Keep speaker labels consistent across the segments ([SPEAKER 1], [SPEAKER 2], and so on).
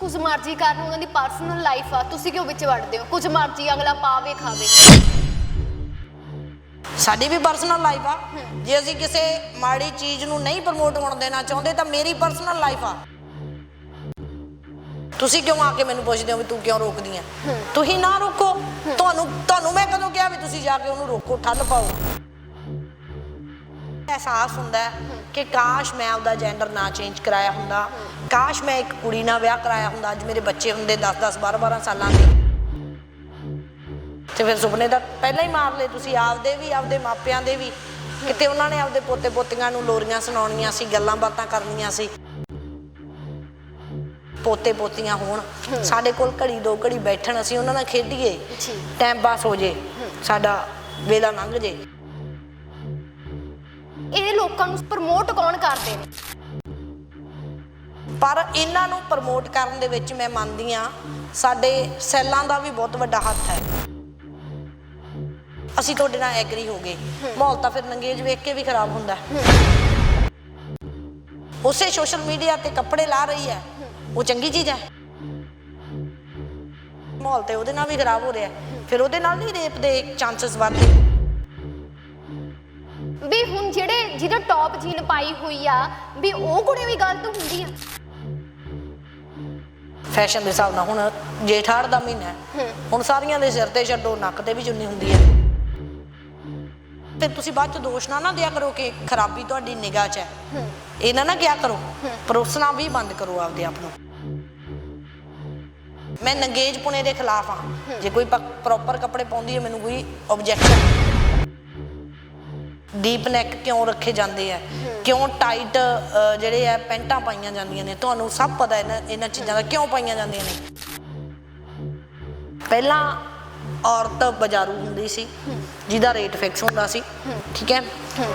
[SPEAKER 1] ਕੁਝ ਮਰਜ਼ੀ ਕਰਨ ਉਹਨਾਂ ਦੀ ਪਰਸਨਲ ਲਾਈਫ ਆ ਤੁਸੀਂ ਕਿਉਂ ਵਿੱਚ ਵੜਦੇ ਹੋ? ਕੁਝ ਮਰਜ਼ੀ ਅਗਲਾ ਪਾਵੇ ਖਾਵੇ।
[SPEAKER 2] ਸਾਡੀ ਵੀ ਪਰਸਨਲ ਲਾਈਫ ਆ। ਜੇ ਅਸੀਂ ਕਿਸੇ ਮਾੜੀ ਚੀਜ਼ ਨੂੰ ਨਹੀਂ ਪ੍ਰਮੋਟ ਹੋਣ ਦੇਣਾ ਚਾਹੁੰਦੇ ਤਾਂ ਮੇਰੀ ਪਰਸਨਲ ਲਾਈਫ ਆ। ਤੁਸੀਂ ਕਿਉਂ ਆ ਕੇ ਮੈਨੂੰ ਪੁੱਛਦੇ ਹੋ ਵੀ ਤੂੰ ਕਿਉਂ ਰੋਕਦੀ ਆ? ਤੁਸੀਂ ਨਾ ਰੋਕੋ। ਤੁਹਾਨੂੰ ਤੁਹਾਨੂੰ ਮੈਂ ਕਦੋਂ ਕਿਹਾ ਵੀ ਤੁਸੀਂ ਜਾ ਕੇ ਉਹਨੂੰ ਰੋਕੋ ਠੱਲ ਪਾਓ। ਅਹਿਸਾਸ ਹੁੰਦਾ ਕਿ ਕਾਸ਼ ਮੈਂ ਆਪਦਾ ਜੈਂਡਰ ਨਾ ਚੇਂਜ ਕਰਾਇਆ ਹੁੰਦਾ। ਕਾਸ਼ ਮੈਂ ਇੱਕ ਕੁੜੀ ਨਾਲ ਵਿਆਹ ਕਰਾਇਆ ਹੁੰਦਾ ਅੱਜ ਮੇਰੇ ਬੱਚੇ ਹੁੰਦੇ 10 10 12 12 ਸਾਲਾਂ ਦੇ। ਤੇ ਫਿਰ ਸੁਪਨੇ ਤਾਂ ਪਹਿਲਾਂ ਹੀ ਮਾਰ ਲਏ ਤੁਸੀਂ ਆਪਦੇ ਵੀ ਆਪਦੇ ਮਾਪਿਆਂ ਦੇ ਵੀ। ਕਿਤੇ ਉਹਨਾਂ ਨੇ ਆਪਦੇ ਪੋਤੇ ਪੋਤੀਆਂ ਨੂੰ ਲੋਰੀਆਂ ਸੁਣਾਉਣੀਆਂ ਸੀ ਗੱਲਾਂ ਬਾਤਾਂ ਕਰਨੀਆਂ ਸੀ। ਪੋਤੇ ਪੋਤੀਆਂ ਹੋਣ ਸਾਡੇ ਕੋਲ ਘੜੀ ਦੋ ਘੜੀ ਬੈਠਣ ਅਸੀਂ ਉਹਨਾਂ ਨਾਲ ਖੇਡੀਏ। ਟਾਈਮ ਪਾਸ ਹੋ ਜੇ ਸਾਡਾ ਵੇਲਾ ਲੰਘ ਜੇ।
[SPEAKER 1] ਲੋਕਾਂ ਨੂੰ ਪ੍ਰਮੋਟ ਕੌਣ ਕਰਦੇ ਨੇ?
[SPEAKER 2] ਪਰ ਇਹਨਾਂ ਨੂੰ ਪ੍ਰਮੋਟ ਕਰਨ ਦੇ ਵਿੱਚ ਮੈਂ ਮੰਨਦੀ ਆ ਸਾਡੇ ਸੈੱਲਾਂ ਦਾ ਵੀ ਬਹੁਤ ਵੱਡਾ ਹੱਥ ਹੈ। ਅਸੀਂ ਤੁਹਾਡੇ ਨਾਲ ਐਗਰੀ ਹੋ ਗਏ। ਮਾਹੌਲ ਤਾਂ ਫਿਰ ਨੰਗੇਜ ਵੇਖ ਕੇ ਵੀ ਖਰਾਬ ਹੁੰਦਾ। ਉਸੇ ਸੋਸ਼ਲ ਮੀਡੀਆ ਤੇ ਕੱਪੜੇ ਲਾ ਰਹੀ ਹੈ। ਉਹ ਚੰਗੀ ਚੀਜ਼ ਹੈ। ਮਾਹੌਲ ਤੇ ਉਹਦੇ ਨਾਲ ਵੀ ਖਰਾਬ ਹੋ ਰਿਹਾ। ਫਿਰ ਉਹਦੇ ਨਾਲ ਨਹੀਂ ਰੇਪ ਦੇ ਚਾਂਸਸ ਵੱਧਦੇ
[SPEAKER 1] ਵੀ ਹੁਣ ਜਿਹੜੇ ਜਿਹਦਾ ਟੌਪ ਜੀਨ ਪਾਈ ਹੋਈ ਆ ਵੀ ਉਹ ਕੁੜੀ ਵੀ ਗਲਤ ਹੁੰਦੀ ਆ।
[SPEAKER 2] ਫੈਸ਼ਨ ਦੇ ਹਿਸਾਬ ਨਾਲ ਹੁਣ ਜੇਠਾੜ ਦਾ ਮਹੀਨਾ ਹੈ। ਹੁਣ ਸਾਰੀਆਂ ਦੇ ਸਿਰ ਤੇ ਛੱਡੋ ਨੱਕ ਤੇ ਵੀ ਚੁੰਨੀ ਹੁੰਦੀ ਹੈ। ਤੇ ਤੁਸੀਂ ਬਾਅਦ ਚ ਦੋਸ਼ ਨਾ ਨਾ ਦਿਆ ਕਰੋ ਕਿ ਖਰਾਬੀ ਤੁਹਾਡੀ ਨਿਗਾਹ 'ਚ ਹੈ। ਇਹ ਨਾ ਨਾ ਕਿਹਾ ਕਰੋ। ਪਰੋਸਣਾ ਵੀ ਬੰਦ ਕਰੋ ਆਪਦੇ ਆਪ ਨੂੰ। ਮੈਂ ਨੰਗੇਜ ਪੁਣੇ ਦੇ ਖਿਲਾਫ ਆ ਜੇ ਕੋਈ ਪ੍ਰੋਪਰ ਕੱਪੜੇ ਪਾਉਂਦੀ ਹੈ ਮੈਨੂੰ ਕੋਈ ਆਬਜੈਕਸ਼ਨ ਡੀਪ ਨੈਕ ਕਿਉਂ ਰੱਖੇ ਜਾਂਦੇ ਆ? ਕਿਉਂ ਟਾਈਟ ਜਿਹੜੇ ਆ, ਪੈਂਟਾਂ ਪਾਈਆਂ ਜਾਂਦੀਆਂ ਨੇ? ਤੁਹਾਨੂੰ ਸਭ ਪਤਾ ਇਹਨਾਂ ਇਹਨਾਂ ਚੀਜ਼ਾਂ ਦਾ ਕਿਉਂ ਪਾਈਆਂ ਜਾਂਦੀਆਂ ਨੇ? ਪਹਿਲਾਂ ਔਰਤ ਬਾਜ਼ਾਰੂ ਹੁੰਦੀ ਸੀ, ਜਿਹਦਾ ਰੇਟ ਫਿਕਸ ਹੁੰਦਾ ਸੀ, ਠੀਕ ਹੈ?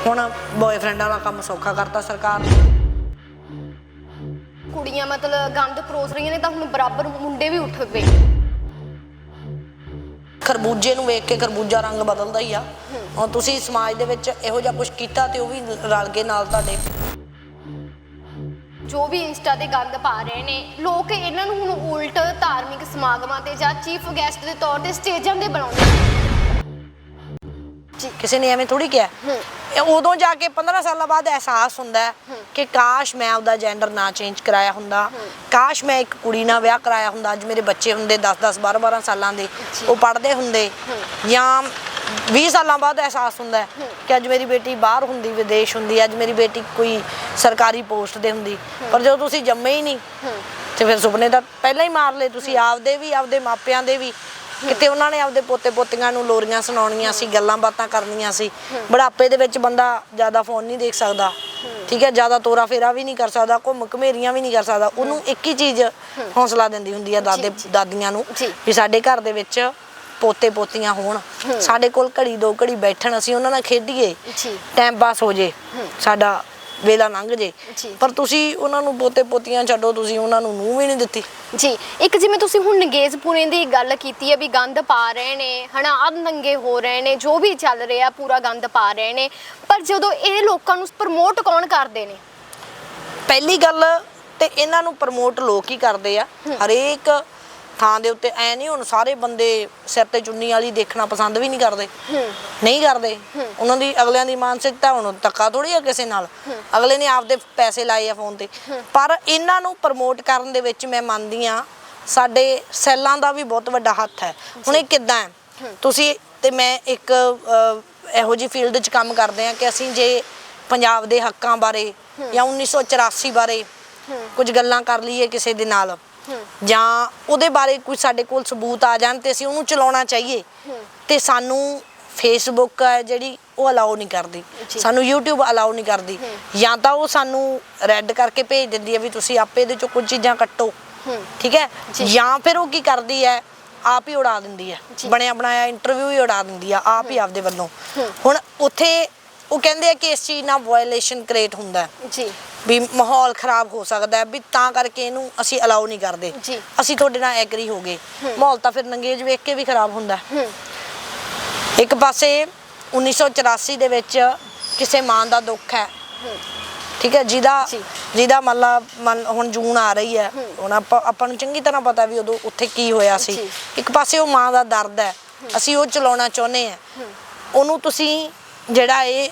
[SPEAKER 2] ਹੁਣ ਬॉयਫ੍ਰੈਂਡ ਵਾਲਾ ਕੰਮ ਸੌਖਾ ਕਰਤਾ ਸਰਕਾਰ ਨੇ।
[SPEAKER 1] ਕੁੜੀਆਂ ਮਤਲਬ ਗੰਦ ਪਰੋਸ ਰਹੀਆਂ ਨੇ ਤਾਂ ਹੁਣ ਬਰਾਬਰ ਮੁੰਡੇ ਵੀ ਉੱਠ ਪਏ।
[SPEAKER 2] ਖਰਬੂਜੇ ਨੂੰ ਵੇਖ ਕੇ ਖਰਬੂਜਾ ਰੰਗ ਬਦਲਦਾ ਹੀ ਆ। ਹੁਣ ਤੁਸੀਂ ਸਮਾਜ ਦੇ ਵਿੱਚ ਇਹੋ ਜਿਹਾ ਕੁਝ ਕੀਤਾ ਤੇ ਉਹ ਵੀ ਰਲ ਕੇ ਨਾਲ ਤੁਹਾਡੇ।
[SPEAKER 1] ਜੋ ਵੀ ਇੰਸਟਾ ਤੇ ਗੰਦ ਪਾ ਰਹੇ ਨੇ, ਲੋਕ ਇਹਨਾਂ ਨੂੰ ਹੁਣ ਉਲਟ ਧਾਰਮਿਕ ਸਮਾਗਮਾਂ ਤੇ ਜਾਂ ਚੀਫ ਗੈਸਟ ਦੇ ਤੌਰ ਤੇ ਸਟੇਜਾਂ ਤੇ ਬਣਾਉਂਦੇ ਨੇ।
[SPEAKER 2] ਕਿਸੇ ਨੇ ਐਵੇਂ ਥੋੜੀ ਕਿਹਾ। ਇਹ ਉਦੋਂ ਜਾ ਕੇ 15 ਸਾਲਾਂ ਬਾਅਦ ਅਹਿਸਾਸ ਹੁੰਦਾ ਹੈ ਕਿ ਕਾਸ਼ ਮੈਂ ਆਪਦਾ ਜੈਂਡਰ ਨਾ ਚੇਂਜ ਕਰਾਇਆ ਹੁੰਦਾ। ਕਾਸ਼ ਮੈਂ ਇੱਕ ਕੁੜੀ ਨਾਲ ਵਿਆਹ ਕਰਾਇਆ ਹੁੰਦਾ। ਅੱਜ ਮੇਰੇ ਬੱਚੇ ਹੁੰਦੇ 10 10 12 12 ਸਾਲਾਂ ਦੇ। ਉਹ ਪੜ੍ਹਦੇ ਹੁੰਦੇ। ਜਾਂ 20 ਸਾਲਾਂ ਬਾਅਦ ਅਹਿਸਾਸ ਹੁੰਦਾ ਕਿ ਅੱਜ ਮੇਰੀ ਬੇਟੀ ਬਾਹਰ ਹੁੰਦੀ ਵਿਦੇਸ਼ ਹੁੰਦੀ ਅੱਜ ਮੇਰੀ ਬੇਟੀ ਕੋਈ ਸਰਕਾਰੀ ਪੋਸਟ ਤੇ ਹੁੰਦੀ। ਪਰ ਜਦੋਂ ਤੁਸੀਂ ਜੰਮੇ ਹੀ ਨਹੀਂ ਤੇ ਫਿਰ ਸੁਪਨੇ ਤਾਂ ਪਹਿਲਾਂ ਹੀ ਮਾਰ ਲਏ ਤੁਸੀਂ ਆਪਦੇ ਵੀ ਆਪਦੇ ਮਾਪਿਆਂ ਦੇ ਵੀ। ਕਿਤੇ ਉਹਨਾਂ ਨੇ ਆਪਦੇ ਪੋਤੇ ਪੋਤੀਆਂ ਨੂੰ ਲੋਰੀਆਂ ਸੁਣਾਉਣੀਆਂ ਸੀ ਗੱਲਾਂ ਬਾਤਾਂ ਕਰਨੀਆਂ ਸੀ। ਬੁਢਾਪੇ ਦੇ ਵਿੱਚ ਬੰਦਾ ਜ਼ਿਆਦਾ ਫੋਨ ਨਹੀਂ ਦੇਖ ਸਕਦਾ। ਠੀਕ ਹੈ ਜ਼ਿਆਦਾ ਤੋਰਾ ਫੇਰਾ ਵੀ ਨਹੀਂ ਕਰ ਸਕਦਾ ਘੁੰਮ ਘਮੇਰੀਆਂ ਵੀ ਨਹੀਂ ਕਰ ਸਕਦਾ। ਉਹਨੂੰ ਇੱਕ ਹੀ ਚੀਜ਼ ਹੌਸਲਾ ਦਿੰਦੀ ਹੁੰਦੀ ਆ ਦਾਦੇ ਦਾਦੀਆਂ ਨੂੰ। ਵੀ ਸਾਡੇ ਘਰ ਦੇ ਵਿੱਚ ਪੋਤੇ ਪੋਤੀਆਂ ਹੋਣ। ਸਾਡੇ ਕੋਲ ਘੜੀ ਦੋ ਘੜੀ ਬੈਠਣ ਅਸੀਂ ਉਹਨਾਂ ਨਾਲ ਖੇਡੀਏ। ਟਾਈਮ ਪਾਸ ਹੋ ਜੇ। ਸਾਡਾ ਵੇਲਾ ਲੰਘ ਜੇ।
[SPEAKER 1] ਜੀ।
[SPEAKER 2] ਪਰ ਤੁਸੀਂ ਉਹਨਾਂ ਨੂੰ ਪੋਤੇ ਪੋਤੀਆਂ ਛੱਡੋ ਤੁਸੀਂ ਉਹਨਾਂ ਨੂੰ ਨੂੰਹ ਵੀ ਨਹੀਂ ਦਿੱਤੀ।
[SPEAKER 1] ਜੀ ਇੱਕ ਜਿਵੇਂ ਤੁਸੀਂ ਹੁਣ ਨਗੇਜ ਪੁਣੇ ਦੀ ਗੱਲ ਕੀਤੀ ਹੈ ਵੀ ਗੰਦ ਪਾ ਰਹੇ ਨੇ ਹਨਾ ਅਧ ਨੰਗੇ ਹੋ ਰਹੇ ਨੇ ਜੋ ਵੀ ਚੱਲ ਰਿਹਾ ਪੂਰਾ ਗੰਦ ਪਾ ਰਹੇ ਨੇ। ਪਰ ਜਦੋਂ ਇਹ ਲੋਕਾਂ ਨੂੰ ਪ੍ਰਮੋਟ ਕੌਣ ਕਰਦੇ ਨੇ?
[SPEAKER 2] ਪਹਿਲੀ ਗੱਲ ਤੇ ਇਹਨਾਂ ਨੂੰ ਪ੍ਰਮੋਟ ਲੋਕ ਹੀ ਕਰਦੇ ਆ। ਹਰੇਕ ਥਾਂ ਦੇ ਉੱਤੇ ਐ ਨਹੀਂ ਹੁਣ ਸਾਰੇ ਬੰਦੇ ਸਿਰ ਤੇ ਚੁੰਨੀ ਵਾਲੀ ਦੇਖਣਾ ਪਸੰਦ ਵੀ ਨਹੀਂ ਕਰਦੇ। ਨਹੀਂ ਕਰਦੇ। ਉਹਨਾਂ ਦੀ ਅਗਲਿਆਂ ਦੀ ਮਾਨਸਿਕਤਾ ਹੁਣ ਧੱਕਾ ਥੋੜੀ ਆ ਕਿਸੇ ਨਾਲ। ਅਗਲੇ ਨੇ ਆਪਦੇ ਪੈਸੇ ਲਾਏ ਆ ਫੋਨ ਤੇ। ਪਰ ਇਹਨਾਂ ਨੂੰ ਪ੍ਰਮੋਟ ਕਰਨ ਦੇ ਵਿੱਚ ਮੈਂ ਮੰਨਦੀ ਆ ਸਾਡੇ ਸੈੱਲਾਂ ਦਾ ਵੀ ਬਹੁਤ ਵੱਡਾ ਹੱਥ ਹੈ। ਹੁਣ ਇਹ ਕਿੱਦਾਂ ਹੈ? ਤੁਸੀਂ ਤੇ ਮੈਂ ਇੱਕ ਇਹੋ ਜੀ ਫੀਲਡ 'ਚ ਕੰਮ ਕਰਦੇ ਆ ਕਿ ਅਸੀਂ ਜੇ ਪੰਜਾਬ ਦੇ ਹੱਕਾਂ ਬਾਰੇ ਜਾਂ 1984 ਬਾਰੇ ਕੁਝ ਗੱਲਾਂ ਕਰ ਲਈਏ ਕਿਸੇ ਦੇ ਨਾਲ। ਜਾਂ ਉਹਦੇ ਬਾਰੇ ਕੁਝ ਸਾਡੇ ਕੋਲ ਸਬੂਤ ਆ ਜਾਣ ਤੇ ਅਸੀਂ ਉਹਨੂੰ ਚਲਾਉਣਾ ਚਾਹੀਏ। ਤੇ ਸਾਨੂੰ ਫੇਸਬੁੱਕ ਹੈ ਜਿਹੜੀ ਉਹ ਅਲਾਉ ਨਹੀਂ ਕਰਦੀ। ਸਾਨੂੰ YouTube ਅਲਾਉ ਨਹੀਂ ਕਰਦੀ। ਜਾਂ ਤਾਂ ਉਹ ਸਾਨੂੰ ਰੈੱਡ ਕਰਕੇ ਭੇਜ ਦਿੰਦੀ ਹੈ ਵੀ ਤੁਸੀਂ ਆਪੇ ਇਹਦੇ ਚੋਂ ਕੁਝ ਚੀਜ਼ਾਂ ਕੱਟੋ। ਠੀਕ ਹੈ?
[SPEAKER 1] ਜੀ।
[SPEAKER 2] ਫਿਰ ਉਹ ਕੀ ਕਰਦੀ ਹੈ ਆਪ ਹੀ ਉਡਾ ਦਿੰਦੀ ਹੈ। ਬਣਿਆ ਬਣਾਇਆ ਇੰਟਰਵਿਊ ਹੀ ਉਡਾ ਦਿੰਦੀ ਆ ਆਪ ਹੀ ਆਪਦੇ ਵੱਲੋਂ। ਹੁਣ ਉੱਥੇ ਉਹ ਕਹਿੰਦੇ ਆ ਕਿ ਇਸ ਚੀਜ਼ ਨਾਲ ਵਾਇਲੇਸ਼ਨ ਕ੍ਰੀਏਟ ਹੁੰਦਾ
[SPEAKER 1] ਜੀ।
[SPEAKER 2] ਵੀ ਮਾਹੌਲ ਖਰਾਬ ਹੋ ਸਕਦਾ ਹੈ ਵੀ ਤਾਂ ਕਰਕੇ ਇਹਨੂੰ ਅਸੀਂ ਅਲਾਉ ਨਹੀਂ ਕਰਦੇ।
[SPEAKER 1] ਜੀ।
[SPEAKER 2] ਅਸੀਂ ਤੁਹਾਡੇ ਨਾਲ ਐਗਰੀ ਹੋ ਗਏ। ਮਾਹੌਲ ਤਾਂ ਫਿਰ ਨੰਗੇਜ ਵੇਖ ਕੇ ਵੀ ਖਰਾਬ ਹੁੰਦਾ ਹੈ। ਇੱਕ ਪਾਸੇ 1984 ਦੇ ਵਿੱਚ ਕਿਸੇ ਮਾਂ ਦਾ ਦੁੱਖ ਹੈ। ਠੀਕ ਹੈ ਜਿਹਦਾ
[SPEAKER 1] ਜੀ।
[SPEAKER 2] ਜਿਹਦਾ ਮਤਲਬ ਮੰਨ- ਹੁਣ ਜੂਨ ਆ ਰਹੀ ਹੈ। ਹੁਣ ਆਪਾਂ ਆਪਾਂ ਨੂੰ ਚੰਗੀ ਤਰ੍ਹਾਂ ਪਤਾ ਵੀ ਉਦੋਂ ਉੱਥੇ ਕੀ ਹੋਇਆ ਸੀ।
[SPEAKER 1] ਜੀ।
[SPEAKER 2] ਇੱਕ ਪਾਸੇ ਉਹ ਮਾਂ ਦਾ ਦਰਦ ਹੈ। ਅਸੀਂ ਉਹ ਚਲਾਉਣਾ ਚਾਹੁੰਦੇ ਆ ਉਹਨੂੰ ਤੁਸੀਂ ਜਿਹੜਾ ਇਹ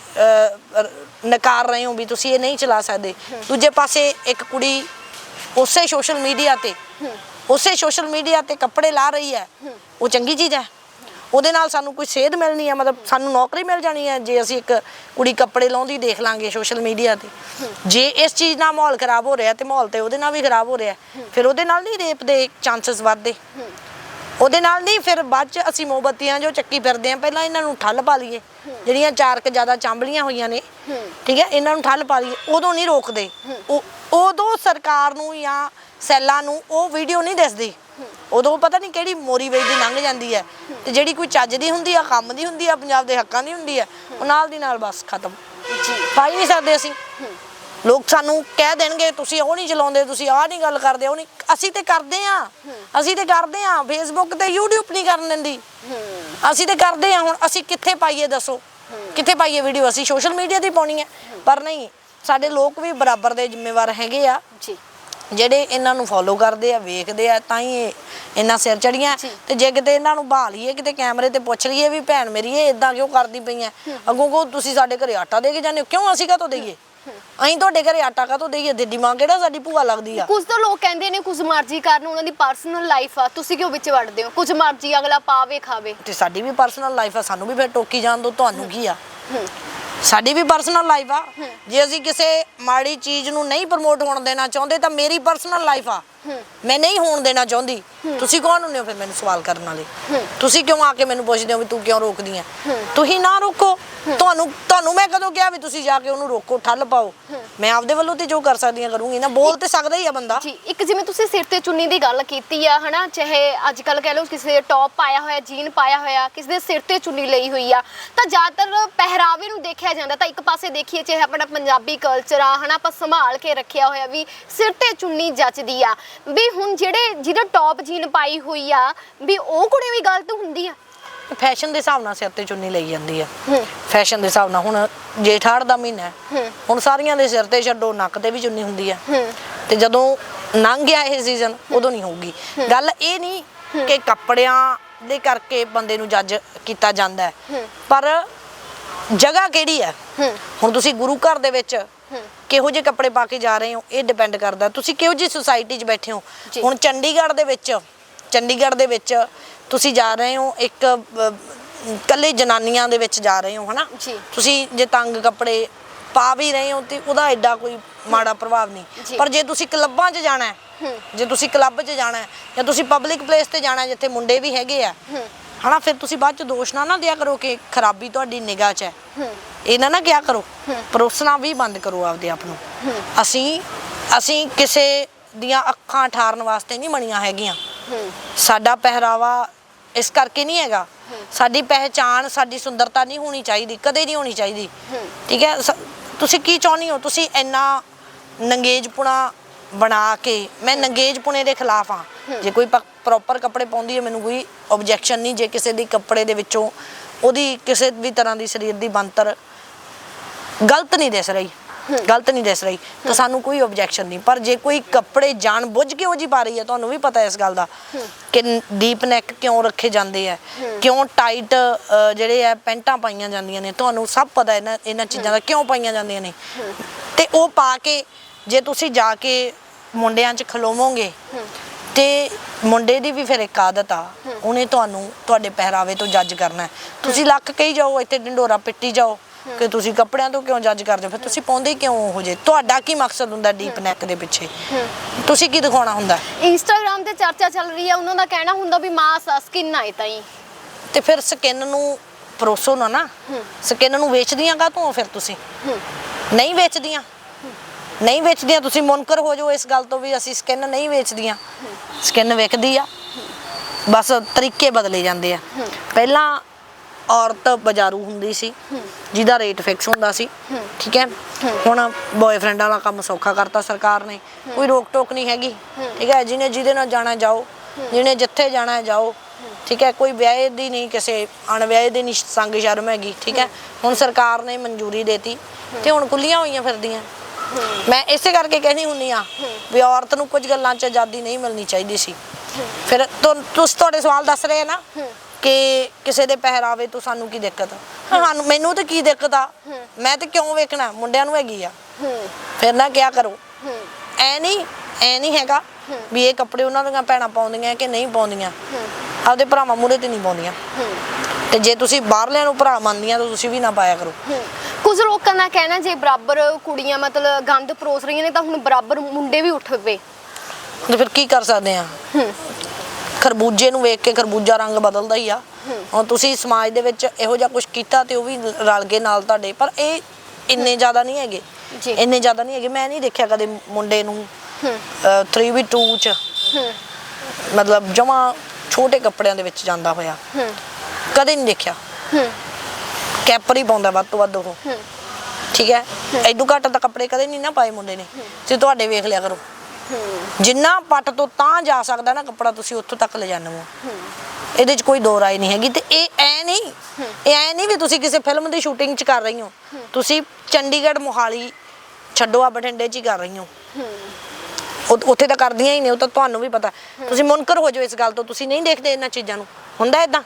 [SPEAKER 2] ਰ- ਨਕਾਰ ਰਹੇ ਹੋ ਵੀ ਤੁਸੀਂ ਇਹ ਨਹੀਂ ਚਲਾ ਸਕਦੇ। ਦੂਜੇ ਪਾਸੇ ਇੱਕ ਕੁੜੀ ਉਸੇ ਸੋਸ਼ਲ ਮੀਡੀਆ ਤੇ, ਉਸੇ ਸੋਸ਼ਲ ਮੀਡੀਆ ਤੇ ਕੱਪੜੇ ਲਾ ਰਹੀ ਹੈ। ਉਹ ਚੰਗੀ ਚੀਜ਼ ਹੈ। ਉਹਦੇ ਨਾਲ ਸਾਨੂੰ ਕੋਈ ਸੇਧ ਮਿਲਣੀ ਹੈ, ਮਤਲਬ ਸਾਨੂੰ ਨੌਕਰੀ ਮਿਲ ਜਾਣੀ ਹੈ, ਜੇ ਅਸੀਂ ਇੱਕ ਕੁੜੀ ਕੱਪੜੇ ਲਾਉਂਦੀ ਦੇਖ ਲਾਂਗੇ ਸੋਸ਼ਲ ਮੀਡੀਆ ਤੇ। ਜੇ ਇਸ ਚੀਜ਼ ਨਾਲ ਮਾਹੌਲ ਖਰਾਬ ਹੋ ਰਿਹਾ ਤੇ ਮਾਹੌਲ ਤੇ ਉਹਦੇ ਨਾਲ ਵੀ ਖਰਾਬ ਹੋ ਰਿਹਾ, ਫਿਰ ਉਹਦੇ ਨਾਲ ਨਹੀਂ ਰੇਪ ਦੇ ਚਾਂਸਸ ਵੱਧਦੇ। ਉਹਦੇ ਨਾਲ ਨਹੀਂ ਫਿਰ ਬਾਅਦ ਚ ਅਸੀਂ ਮੋਮਬੱਤੀਆਂ ਜੋ ਚੱਕੀ ਫਿਰਦੇ ਆ ਪਹਿਲਾਂ ਇਹਨਾਂ ਨੂੰ ਠੱਲ ਪਾ ਲਈਏ। ਜਿਹੜੀਆਂ ਚਾਰ ਕ ਜ਼ਿਆਦਾ ਚਾਂਬਲੀਆਂ ਹੋਈਆਂ ਨੇ ਠੀਕ ਹੈ ਇਹਨਾਂ ਨੂੰ ਠੱਲ ਪਾ ਲਈਏ ਉਦੋਂ ਨਹੀਂ ਰੋਕਦੇ। ਉਹ ਉਦੋਂ ਸਰਕਾਰ ਨੂੰ ਜਾਂ ਸੈੱਲਾਂ ਨੂੰ ਉਹ ਵੀਡੀਓ ਨਹੀਂ ਦਿਸਦੀ। ਉਦੋਂ ਪਤਾ ਨਹੀਂ ਕਿਹੜੀ ਮੋਰੀ ਵੇਚ ਦੀ ਲੰਘ ਜਾਂਦੀ ਹੈ। ਤੇ ਜਿਹੜੀ ਕੋਈ ਚੱਜ ਦੀ ਹੁੰਦੀ ਆ ਕੰਮ ਦੀ ਹੁੰਦੀ ਆ ਪੰਜਾਬ ਦੇ ਹੱਕਾਂ ਦੀ ਹੁੰਦੀ ਆ ਉਹ ਨਾਲ ਦੀ ਨਾਲ ਬਸ ਖਤਮ।
[SPEAKER 1] ਜੀ।
[SPEAKER 2] ਪਾਈ ਨਹੀਂ ਸਕਦੇ ਅਸੀਂ। ਲੋਕ ਸਾਨੂੰ ਕਹਿ ਦੇਣਗੇ ਤੁਸੀਂ ਉਹ ਨਹੀਂ ਚਲਾਉਂਦੇ ਤੁਸੀਂ ਆਹ ਨਹੀਂ ਗੱਲ ਕਰਦੇ ਉਹ ਨਹੀਂ। ਅਸੀਂ ਤੇ ਕਰਦੇ ਆ ਅਸੀਂ ਤੇ ਕਰਦੇ ਆ ਫੇਸਬੁੱਕ ਤੇ YouTube ਨਹੀਂ ਕਰਨ ਦਿੰਦੀ। ਅਸੀਂ ਤੇ ਕਰਦੇ ਆ ਹੁਣ ਅਸੀਂ ਕਿੱਥੇ ਪਾਈਏ ਦੱਸੋ? ਕਿੱਥੇ ਪਾਈਏ ਵੀਡੀਓ ਅਸੀਂ ਸੋਸ਼ਲ ਮੀਡੀਆ ਤੇ ਪਾਉਣੀ ਹੈ। ਪਰ ਨਹੀਂ ਸਾਡੇ ਲੋਕ ਵੀ ਬਰਾਬਰ ਦੇ ਜ਼ਿੰਮੇਵਾਰ ਹੈਗੇ ਆ।
[SPEAKER 1] ਜੀ।
[SPEAKER 2] ਜਿਹੜੇ ਇਹਨਾਂ ਨੂੰ ਫੋਲੋ ਕਰਦੇ ਆ ਵੇਖਦੇ ਆ ਤਾਂ ਹੀ ਇਹ ਇਹਨਾਂ ਸਿਰ ਚੜੀਆਂ। ਤੇ ਜੇ ਕਿਤੇ ਇਹਨਾਂ ਨੂੰ ਬਹਾ ਲਈਏ ਕਿਤੇ ਕੈਮਰੇ ਤੇ ਪੁੱਛ ਲਈਏ ਵੀ ਭੈਣ ਮੇਰੀ ਇਹ ਇਦਾਂ ਕਿਉਂ ਕਰਦੀ ਪਈਆਂ ਅੱਗੋਂ ਕੋ ਤੁਸੀਂ ਸਾਡੇ ਘਰੇ ਆਟਾ ਦੇ ਕੇ ਜਾਂਦੇ ਹੋ? ਕਿਉਂ ਅਸੀਂ ਕਾਹਤੋਂ ਦਈਏ? ਅਸੀਂ ਤੁਹਾਡੇ ਘਰੇ ਆਟਾ ਕਾਹਤੋਂ ਦਈਏ? ਦਿੱਡੀ ਮਾਂ ਕਿਹੜਾ ਸਾਡੀ ਭੂਆ ਲੱਗਦੀ ਆ?
[SPEAKER 1] ਕੁਝ ਤਾਂ ਲੋਕ ਕਹਿੰਦੇ ਨੇ ਕੁਝ ਮਰਜ਼ੀ ਕਰਨ ਉਹਨਾਂ ਦੀ ਪਰਸਨਲ ਲਾਈਫ ਆ। ਤੁਸੀਂ ਕਿਉਂ ਵਿੱਚ ਵੜਦੇ ਹੋ? ਕੁਝ ਮਰਜ਼ੀ ਅਗਲਾ ਪਾਵੇ ਖਾਵੇ।
[SPEAKER 2] ਤੇ ਸਾਡੀ ਵੀ ਪਰਸਨਲ ਲਾਈਫ ਆ ਸਾਨੂੰ ਵੀ ਫਿਰ ਟੋਕੀ ਜਾਣ ਦੋ ਤੁਹਾਨੂੰ ਕੀ ਆ? ਸਾਡੀ ਵੀ ਪਰਸਨਲ ਲਾਈਫ ਆ। ਜੇ ਅਸੀਂ ਕਿਸੇ ਮਾੜੀ ਚੀਜ਼ ਨੂੰ ਨਹੀਂ ਪ੍ਰਮੋਟ ਹੋਣ ਦੇਣਾ ਚਾਹੁੰਦੇ ਤਾਂ ਮੇਰੀ ਪਰਸਨਲ ਲਾਈਫ ਆ। ਮੈਂ ਨਹੀਂ ਹੋਣ ਦੇਣਾ ਚਾਹੁੰਦੀ। ਤੁਸੀਂ ਕੌਣ ਹੁੰਦੇ ਹੋ ਫਿਰ ਮੈਨੂੰ ਸਵਾਲ ਕਰਨ ਵਾਲੇ? ਤੁਸੀਂ ਕਿਉਂ ਆ ਕੇ ਮੈਨੂੰ ਪੁੱਛਦੇ ਹੋ ਵੀ ਤੂੰ ਕਿਉਂ ਰੋਕਦੀ ਆ ਤੁਸੀਂ ਨਾ ਰੋਕੋ। ਤੁਹਾਨੂੰ ਤੁਹਾਨੂੰ ਮੈਂ ਕਦੋਂ ਕਿਹਾ ਵੀ ਤੁਸੀਂ ਜਾ ਕੇ ਉਹਨੂੰ ਰੋਕੋ, ਠੱਲ ਪਾਓ। ਮੈਂ ਆਪਦੇ ਵੱਲੋਂ ਤੇ ਜੋ ਕਰ ਸਕਦੀ ਆ ਕਰੂੰਗੀ ਨਾ। ਬੋਲ ਤੇ ਸਕਦਾ ਹੀ ਆ ਬੰਦਾ।
[SPEAKER 1] ਜੀ, ਇੱਕ ਜਿਵੇਂ ਤੁਸੀਂ ਸਿਰ ਤੇ ਚੁੰਨੀ ਦੀ ਗੱਲ ਕੀਤੀ ਆ, ਹਨਾ? ਚਾਹੇ ਅੱਜ ਕੱਲ ਕਹਿ ਲਓ ਕਿਸੇ ਦੇ ਟੌਪ ਪਾਇਆ ਹੋਇਆ ਜੀਨ ਪਾਇਆ ਹੋਇਆ, ਕਿਸੇ ਦੇ ਸਿਰ ਤੇ ਚੁੰਨੀ ਲਈ ਹੋਈ ਆ, ਤਾਂ ਜ਼ਿਆਦਾਤਰ ਪਹਿਰਾਵੇ ਨੂੰ ਦੇਖਿਆ ਜਾਂਦਾ। ਤਾਂ ਇੱਕ ਪਾਸੇ ਦੇਖੀਏ, ਚਾਹੇ ਆਪਣਾ ਪੰਜਾਬੀ ਕਲਚਰ ਆ, ਹਨਾ? ਆਪਾਂ ਸੰਭਾਲ ਕੇ ਰੱਖਿਆ ਹੋਇਆ ਵੀ ਸਿਰ ਤੇ ਚੁੰਨੀ ਜੱਚਦੀ ਆ। ਵੀ ਹੁਣ ਜਿਹੜੇ ਜਿਹਦਾ ਟੌਪ ਜੀਨ ਪਾਈ ਹੋਈ ਆ ਵੀ ਉਹ ਕੁੜੀ ਵੀ ਗਲਤ ਹੁੰਦੀ ਆ?
[SPEAKER 2] ਫੈਸ਼ਨ ਦੇ ਹਿਸਾਬ ਨਾਲ ਸਿਰ ਤੇ ਚੁੰਨੀ ਲਈ ਜਾਂਦੀ ਆ। ਫੈਸ਼ਨ ਦੇ ਹਿਸਾਬ ਨਾਲ ਹੁਣ ਜੇਠਾੜ ਦਾ ਮਹੀਨਾ ਹੈ। ਹੁਣ ਸਾਰੀਆਂ ਦੇ ਸਿਰ ਤੇ ਛੱਡੋ ਨੱਕ ਤੇ ਵੀ ਚੁੰਨੀ ਹੁੰਦੀ ਆ। ਤੇ ਜਦੋਂ ਲੰਘ ਗਿਆ ਇਹ ਸੀਜ਼ਨ ਉਦੋਂ ਨਹੀਂ ਹੋਊਗੀ। ਗੱਲ ਇਹ ਨਹੀਂ ਕਿ ਕੱਪੜਿਆਂ ਦੇ ਕਰਕੇ ਬੰਦੇ ਨੂੰ ਜੱਜ ਕੀਤਾ ਜਾਂਦਾ। ਪਰ ਜਗ੍ਹਾ ਕਿਹੜੀ ਹੈ?
[SPEAKER 1] ਹੂੰ।
[SPEAKER 2] ਹੁਣ ਤੁਸੀਂ ਗੁਰੂ ਘਰ ਦੇ ਵਿੱਚ ਕਿਹੋ ਜਿਹੇ ਕੱਪੜੇ ਪਾ ਕੇ ਜਾ ਰਹੇ ਹੋ ਇਹ ਡਿਪੈਂਡ ਕਰਦਾ। ਤੁਸੀਂ ਕਿਹੋ ਜਿਹੀ ਸੁਸਾਇਟੀ 'ਚ ਬੈਠੇ ਹੋ?
[SPEAKER 1] ਜੀ।
[SPEAKER 2] ਹੁਣ ਚੰਡੀਗੜ੍ਹ ਦੇ ਵਿੱਚ ਚੰਡੀਗੜ੍ਹ ਦੇ ਵਿੱਚ ਤੁਸੀਂ ਜਾ ਰਹੇ ਹੋ ਇੱਕ ਅ, ਇਕੱਲੇ ਜਨਾਨੀਆਂ ਦੇ ਵਿੱਚ ਜਾ ਰਹੇ ਹੋ ਹਨਾ?
[SPEAKER 1] ਜੀ।
[SPEAKER 2] ਤੁਸੀਂ ਜੇ ਤੰਗ ਕੱਪੜੇ ਪਾ ਵੀ ਰਹੇ ਹੋ ਤੇ ਉਹਦਾ ਐਡਾ ਕੋਈ ਮਾੜਾ ਪ੍ਰਭਾਵ
[SPEAKER 1] ਜੀ।
[SPEAKER 2] ਨਹੀਂ ਪਰ ਜੇ ਤੁਸੀਂ ਕਲੱਬਾਂ 'ਚ ਜਾਣਾ ਹੈ ਜੇ ਤੁਸੀਂ ਕਲੱਬ 'ਚ ਜਾਣਾ ਹੈ ਜਾਂ ਤੁਸੀਂ ਪਬਲਿਕ ਪਲੇਸ ਤੇ ਜਾਣਾ ਹੈ ਜਿੱਥੇ ਮੁੰਡੇ ਵੀ ਹੈਗੇ ਆ ਹਨਾ ਫਿਰ ਤੁਸੀਂ ਬਾਅਦ 'ਚ ਦੋਸ਼ ਨਾ ਨਾ ਦਿਆ ਕਰੋ ਕਿ ਖਰਾਬੀ ਤੁਹਾਡੀ ਨਿਗਾਹ 'ਚ ਹੈ। ਇਹ ਨਾ ਨਾ ਕਿਆ ਕਰੋ। ਪਰੋਸਣਾ ਵੀ ਬੰਦ ਕਰੋ ਆਪਦੇ ਆਪ ਨੂੰ। ਅਸੀਂ ਅਸੀਂ ਕਿਸੇ ਦੀਆਂ ਅੱਖਾਂ ਠਾਰਨ ਵਾਸਤੇ ਨਹੀਂ ਬਣੀਆਂ ਹੈਗੀਆਂ। ਸਾਡਾ ਪਹਿਰਾਵਾ ਇਸ ਕਰਕੇ ਨਹੀਂ ਹੈਗਾ। ਸਾਡੀ ਪਹਿਚਾਣ, ਸਾਡੀ ਸੁੰਦਰਤਾ ਨਹੀਂ ਹੋਣੀ ਚਾਹੀਦੀ, ਕਦੇ ਨਹੀਂ ਹੋਣੀ ਚਾਹੀਦੀ। ਠੀਕ ਹੈ? ਤੁਸੀਂ ਕੀ ਚਾਹੁੰਦੇ ਹੋ? ਤੁਸੀਂ ਇੰਨਾ ਨੰਗੇਜਪੁਣਾ ਬਣਾ ਕੇ, ਮੈਂ ਨੰਗੇਜਪੁਣੇ ਦੇ ਖਿਲਾਫ ਆ ਜੇ ਕੋਈ ਪ੍ਰੋਪਰ ਕੱਪੜੇ ਪਾਉਂਦੀ ਹੈ, ਮੈਨੂੰ ਕੋਈ ਆਬਜੈਕਸ਼ਨ ਨਹੀਂ। ਜੇ ਕਿਸੇ ਦੀ ਕੱਪੜੇ ਦੇ ਵਿੱਚੋਂ ਉਹਦੀ ਕਿਸੇ ਵੀ ਤਰ੍ਹਾਂ ਦੀ ਸਰੀਰ ਦੀ ਬੰਤਰ ਗਲਤ ਨਹੀਂ ਦਿਸ ਰਹੀ, ਗਲਤ ਨਹੀਂ ਦਿਸ ਰਹੀ, ਤਾਂ ਸਾਨੂੰ ਕੋਈ ਆਬਜੈਕਸ਼ਨ ਨਹੀਂ। ਪਰ ਜੇ ਕੋਈ ਕੱਪੜੇ ਜਾਣ ਬੁੱਝ ਕੇ ਉਹ ਜੀ ਪਾ ਰਹੀ ਹੈ, ਤੁਹਾਨੂੰ ਵੀ ਪਤਾ ਇਸ ਗੱਲ ਦਾ ਕਿ ਡੀਪ ਨੈਕ ਕਿਉਂ ਰੱਖੇ ਜਾਂਦੇ ਆ ਕਿਉਂ ਟਾਈਟ ਜਿਹੜੇ ਆ ਪੈਂਟਾਂ ਪਾਈਆਂ ਜਾਂਦੀਆਂ ਨੇ। ਤੁਹਾਨੂੰ ਸਭ ਪਤਾ ਇਹਨਾਂ ਇਹਨਾਂ ਚੀਜ਼ਾਂ ਦਾ ਕਿਉਂ ਪਾਈਆਂ ਜਾਂਦੀਆਂ ਨੇ। ਤੇ ਉਹ ਪਾ ਕੇ, ਜੇ ਤੁਸੀਂ ਜਾ ਕੇ ਮੁੰਡਿਆਂ 'ਚ ਖਲੋਵੋਗੇ ਤੇ ਮੁੰਡੇ ਦੀ ਵੀ ਫਿਰ ਇੱਕ ਆਦਤ ਆ। ਉਹਨੇ ਤੁਹਾਨੂੰ ਤੁਹਾਡੇ ਪਹਿਰਾਵੇ ਤੋਂ ਜੱਜ ਕਰਨਾ ਹੈ। ਤੁਸੀਂ ਲੱਖ ਕਹੀ ਜਾਓ ਇੱਥੇ ਢਿੰਡੋਰਾ ਪਿੱਟੀ ਜਾਓ। ਕਿ ਤੁਸੀਂ ਕੱਪੜਿਆਂ ਤੋਂ ਕਿਉਂ ਜੱਜ ਕਰਦੇ ਹੋ? ਫਿਰ ਤੁਸੀਂ ਪਾਉਂਦੇ ਕਿਉਂ ਉਹ ਜੇ? ਤੁਹਾਡਾ ਕੀ ਮਕਸਦ ਹੁੰਦਾ ਡੀਪ ਨੈਕ ਦੇ ਪਿੱਛੇ? ਤੁਸੀਂ ਕੀ ਦਿਖਾਉਣਾ ਹੁੰਦਾ?
[SPEAKER 1] ਇੰਸਟਾਗ੍ਰam ਤੇ ਚਰਚਾ ਚੱਲ ਰਹੀ ਹੈ। ਉਹਨਾਂ ਦਾ ਕਹਿਣਾ ਹੁੰਦਾ ਵੀ ਮਾਸ ਸਕਿਨ ਆਏ ਤਾਈ
[SPEAKER 2] ਤੇ ਫਿਰ ਸਕਿਨ ਨੂੰ ਪਰੋਸੋ ਨਾ ਨਾ। ਸਕਿਨ ਨੂੰ ਵੇਚਦੀਆਂ ਕਾ ਤੂੰ ਫਿਰ ਤੁਸੀਂ? ਨਹੀਂ ਵੇਚਦੀਆਂ। ਨਹੀਂ ਵੇਚਦੀਆਂ, ਤੁਸੀਂ ਮੁਨਕਰ ਹੋ ਜਾਓ ਇਸ ਗੱਲ ਤੋਂ ਵੀ ਅਸੀਂ ਸਕਿਨ ਨਹੀਂ ਵੇਚਦੀਆਂ। ਸਕਿਨ ਵਿਕਦੀ ਆ। ਬਸ ਤਰੀਕੇ ਬਦਲੇ ਜਾਂਦੇ ਆ। ਪਹਿਲਾਂ ਔਰਤ ਬਾਜ਼ਾਰੂ ਹੁੰਦੀ ਸੀ, ਜਿਹਦਾ ਰੇਟ ਫਿਕਸ ਹੁੰਦਾ ਸੀ, ਠੀਕ ਹੈ? ਹੁਣ ਬॉयਫ੍ਰੈਂਡ ਵਾਲਾ ਕੰਮ ਸੌਖਾ ਕਰਤਾ ਸਰਕਾਰ ਨੇ। ਕੋਈ ਰੋਕ ਟੋਕ ਨਹੀਂ ਹੈਗੀ, ਠੀਕ ਹੈ? ਜਿਹਨੇ ਜਿਹਦੇ ਨਾਲ ਜਾਣਾ ਜਾਓ, ਜਿਹਨੇ ਜਿੱਥੇ ਜਾਣਾ ਜਾਓ, ਠੀਕ ਹੈ? ਕੋਈ ਵਿਆਹ ਦੀ ਨਹੀਂ ਕਿਸੇ, ਅਣਵਿਆਹੇ ਦੀ ਨਹੀਂ ਸੰਗ ਸ਼ਰਮ ਹੈਗੀ, ਠੀਕ ਹੈ? ਹੁਣ ਸਰਕਾਰ ਨੇ ਮਨਜ਼ੂਰੀ ਦੇਤੀ ਤੇ ਹੁਣ ਖੁੱਲੀਆਂ ਹੋਈਆਂ ਫਿਰਦੀਆਂ। ਮੈਂ ਇਸੇ ਕਰਕੇ ਕਹਿਣੀ ਹੁੰਨੀ ਆ ਵੀ ਔਰਤ ਨੂੰ ਕੁਝ ਗੱਲਾਂ 'ਚ ਆਜ਼ਾਦੀ ਨਹੀਂ ਮਿਲਣੀ ਚਾਹੀਦੀ ਸੀ। ਫਿਰ ਤੁਸੀਂ ਤੁਹਾਡੇ ਸਵਾਲ ਦੱਸ ਰਹੇ ਨਾ ਕਿ ਕਿਸੇ ਦੇ ਪਹਿਰਾਵੇ ਤੋਂ ਸਾਨੂੰ ਕੀ ਦਿੱਕਤ? ਸਾਨੂੰ, ਮੈਨੂੰ ਤੇ ਕੀ ਦਿੱਕਤ ਆ? ਮੈਂ ਤੇ ਕਿਉਂ ਵੇਖਣਾ? ਮੁੰਡਿਆਂ ਨੂੰ ਹੈਗੀ ਆ। ਫਿਰ ਨਾ ਕਿਆ ਕਰੋ?
[SPEAKER 1] ਹੂੰ
[SPEAKER 2] ਐ ਨਹੀਂ ਐ ਨਹੀਂ ਹੈਗਾ ਵੀ ਇਹ ਕੱਪੜੇ ਉਹਨਾਂ ਦੀਆਂ ਭੈਣਾਂ ਪਾਉਂਦੀਆਂ ਕਿ ਨਹੀਂ ਪਾਉਂਦੀਆਂ। ਆਪਦੇ ਭਰਾਵਾਂ ਮੂਹਰੇ ਤੇ ਨਹੀਂ ਪਾਉਂਦੀਆਂ। ਤੇ ਜੇ ਤੁਸੀਂ ਬਾਹਰਲਿਆਂ ਨੂੰ ਭਰਾ ਮੰਨਦੀਆਂ ਤਾਂ ਤੁਸੀਂ ਵੀ ਨਾ ਪਾਇਆ ਕਰੋ।
[SPEAKER 1] ਕੁਝ ਲੋਕਾਂ ਦਾ ਕਹਿਣਾ ਜੇ ਬਰਾਬਰ ਕੁੜੀਆਂ ਮਤਲਬ ਗੰਦ ਪਰੋਸ ਰਹੀਆਂ ਨੇ ਤਾਂ ਹੁਣ ਬਰਾਬਰ ਮੁੰਡੇ ਵੀ ਉੱਠ ਪਏ।
[SPEAKER 2] ਤੇ ਫਿਰ ਕੀ ਕਰ ਸਕਦੇ ਆ? ਖਰਬੂਜੇ ਨੂੰ ਵੇਖ ਕੇ ਖਰਬੂਜਾ ਰੰਗ ਬਦਲਦਾ ਹੀ ਆ। ਹੁਣ ਤੁਸੀਂ ਸਮਾਜ ਦੇ ਵਿੱਚ ਇਹੋ ਜਿਹਾ ਕੁਝ ਕੀਤਾ ਤੇ ਉਹ ਵੀ ਰਲ ਗਏ ਨਾਲ ਤੁਹਾਡੇ ਪਰ ਇਹ ਇੰਨੇ ਜ਼ਿਆਦਾ ਨਹੀਂ ਹੈਗੇ।
[SPEAKER 1] ਜੀ।
[SPEAKER 2] ਇੰਨੇ ਜ਼ਿਆਦਾ ਨਹੀਂ ਹੈਗੇ। ਮੈਂ ਨਹੀਂ ਦੇਖਿਆ ਕਦੇ ਮੁੰਡੇ ਨੂੰ
[SPEAKER 1] ਹੂੰ।
[SPEAKER 2] 3v2 ਚ। ਮਤਲਬ ਜਮਾ ਛੋਟੇ ਕੱਪੜਿਆਂ ਦੇ ਵਿੱਚ ਜਾਂਦਾ ਹੋਇਆ।
[SPEAKER 1] ਹੂੰ।
[SPEAKER 2] ਕਦੇ ਨਹੀਂ ਦੇਖਿਆ।
[SPEAKER 1] ਹੂੰ।
[SPEAKER 2] ਕੈਪਰ ਹੀ ਪਾਉਂਦਾ ਵੱਧ ਤੋਂ ਵੱਧ ਉਹ।
[SPEAKER 1] ਹੂੰ।
[SPEAKER 2] ਠੀਕ ਹੈ? ਐਡੂ ਘੱਟ ਤਾਂ ਕੱਪੜੇ ਕਦੇ ਨਹੀਂ ਨਾ ਪਾਏ ਮੁੰਡੇ ਨੇ। ਤੇ ਤੁਹਾਡੇ ਵੇਖ ਲਿਆ ਕਰੋ। ਜਿੰਨਾ ਪੱਟ ਤੋਂ ਤਾਂ ਜਾ ਸਕਦਾ ਨਾ ਕੱਪੜਾ ਤੁਸੀਂ ਉੱਥੋਂ ਤੱਕ ਲੈ ਹੋ। ਇਹਦੇ 'ਚ ਕੋਈ ਦੋ ਰਾਏ ਨਹੀਂ ਹੈਗੀ ਤੇ ਇਹ ਐ ਨਹੀਂ। ਇਹ ਐ ਨਹੀਂ ਵੀ ਤੁਸੀਂ ਕਿਸੇ ਫਿਲਮ ਦੀ ਸ਼ੂਟਿੰਗ 'ਚ ਕਰ ਰਹੀ ਹੋ। ਤੁਸੀਂ ਚੰਡੀਗੜ੍ਹ ਮੋਹਾਲੀ ਛੱਡੋ ਆ ਬਠਿੰਡੇ 'ਚ ਹੀ ਕਰ ਰਹੀ ਹੋ। ਉੱਥੇ ਤਾਂ ਕਰਦੀਆਂ ਹੀ ਨੇ ਉਹ ਤਾਂ ਤੁਹਾਨੂੰ ਵੀ ਪਤਾ। ਤੁਸੀਂ ਮੁਨਕਰ ਹੋ ਜਾਓ ਇਸ ਗੱਲ ਤੋਂ। ਤੁਸੀਂ ਨਹੀਂ ਦੇਖਦੇ ਇਹਨਾਂ ਚੀਜ਼ਾਂ ਨੂੰ। ਹੁੰਦਾ ਇਦਾਂ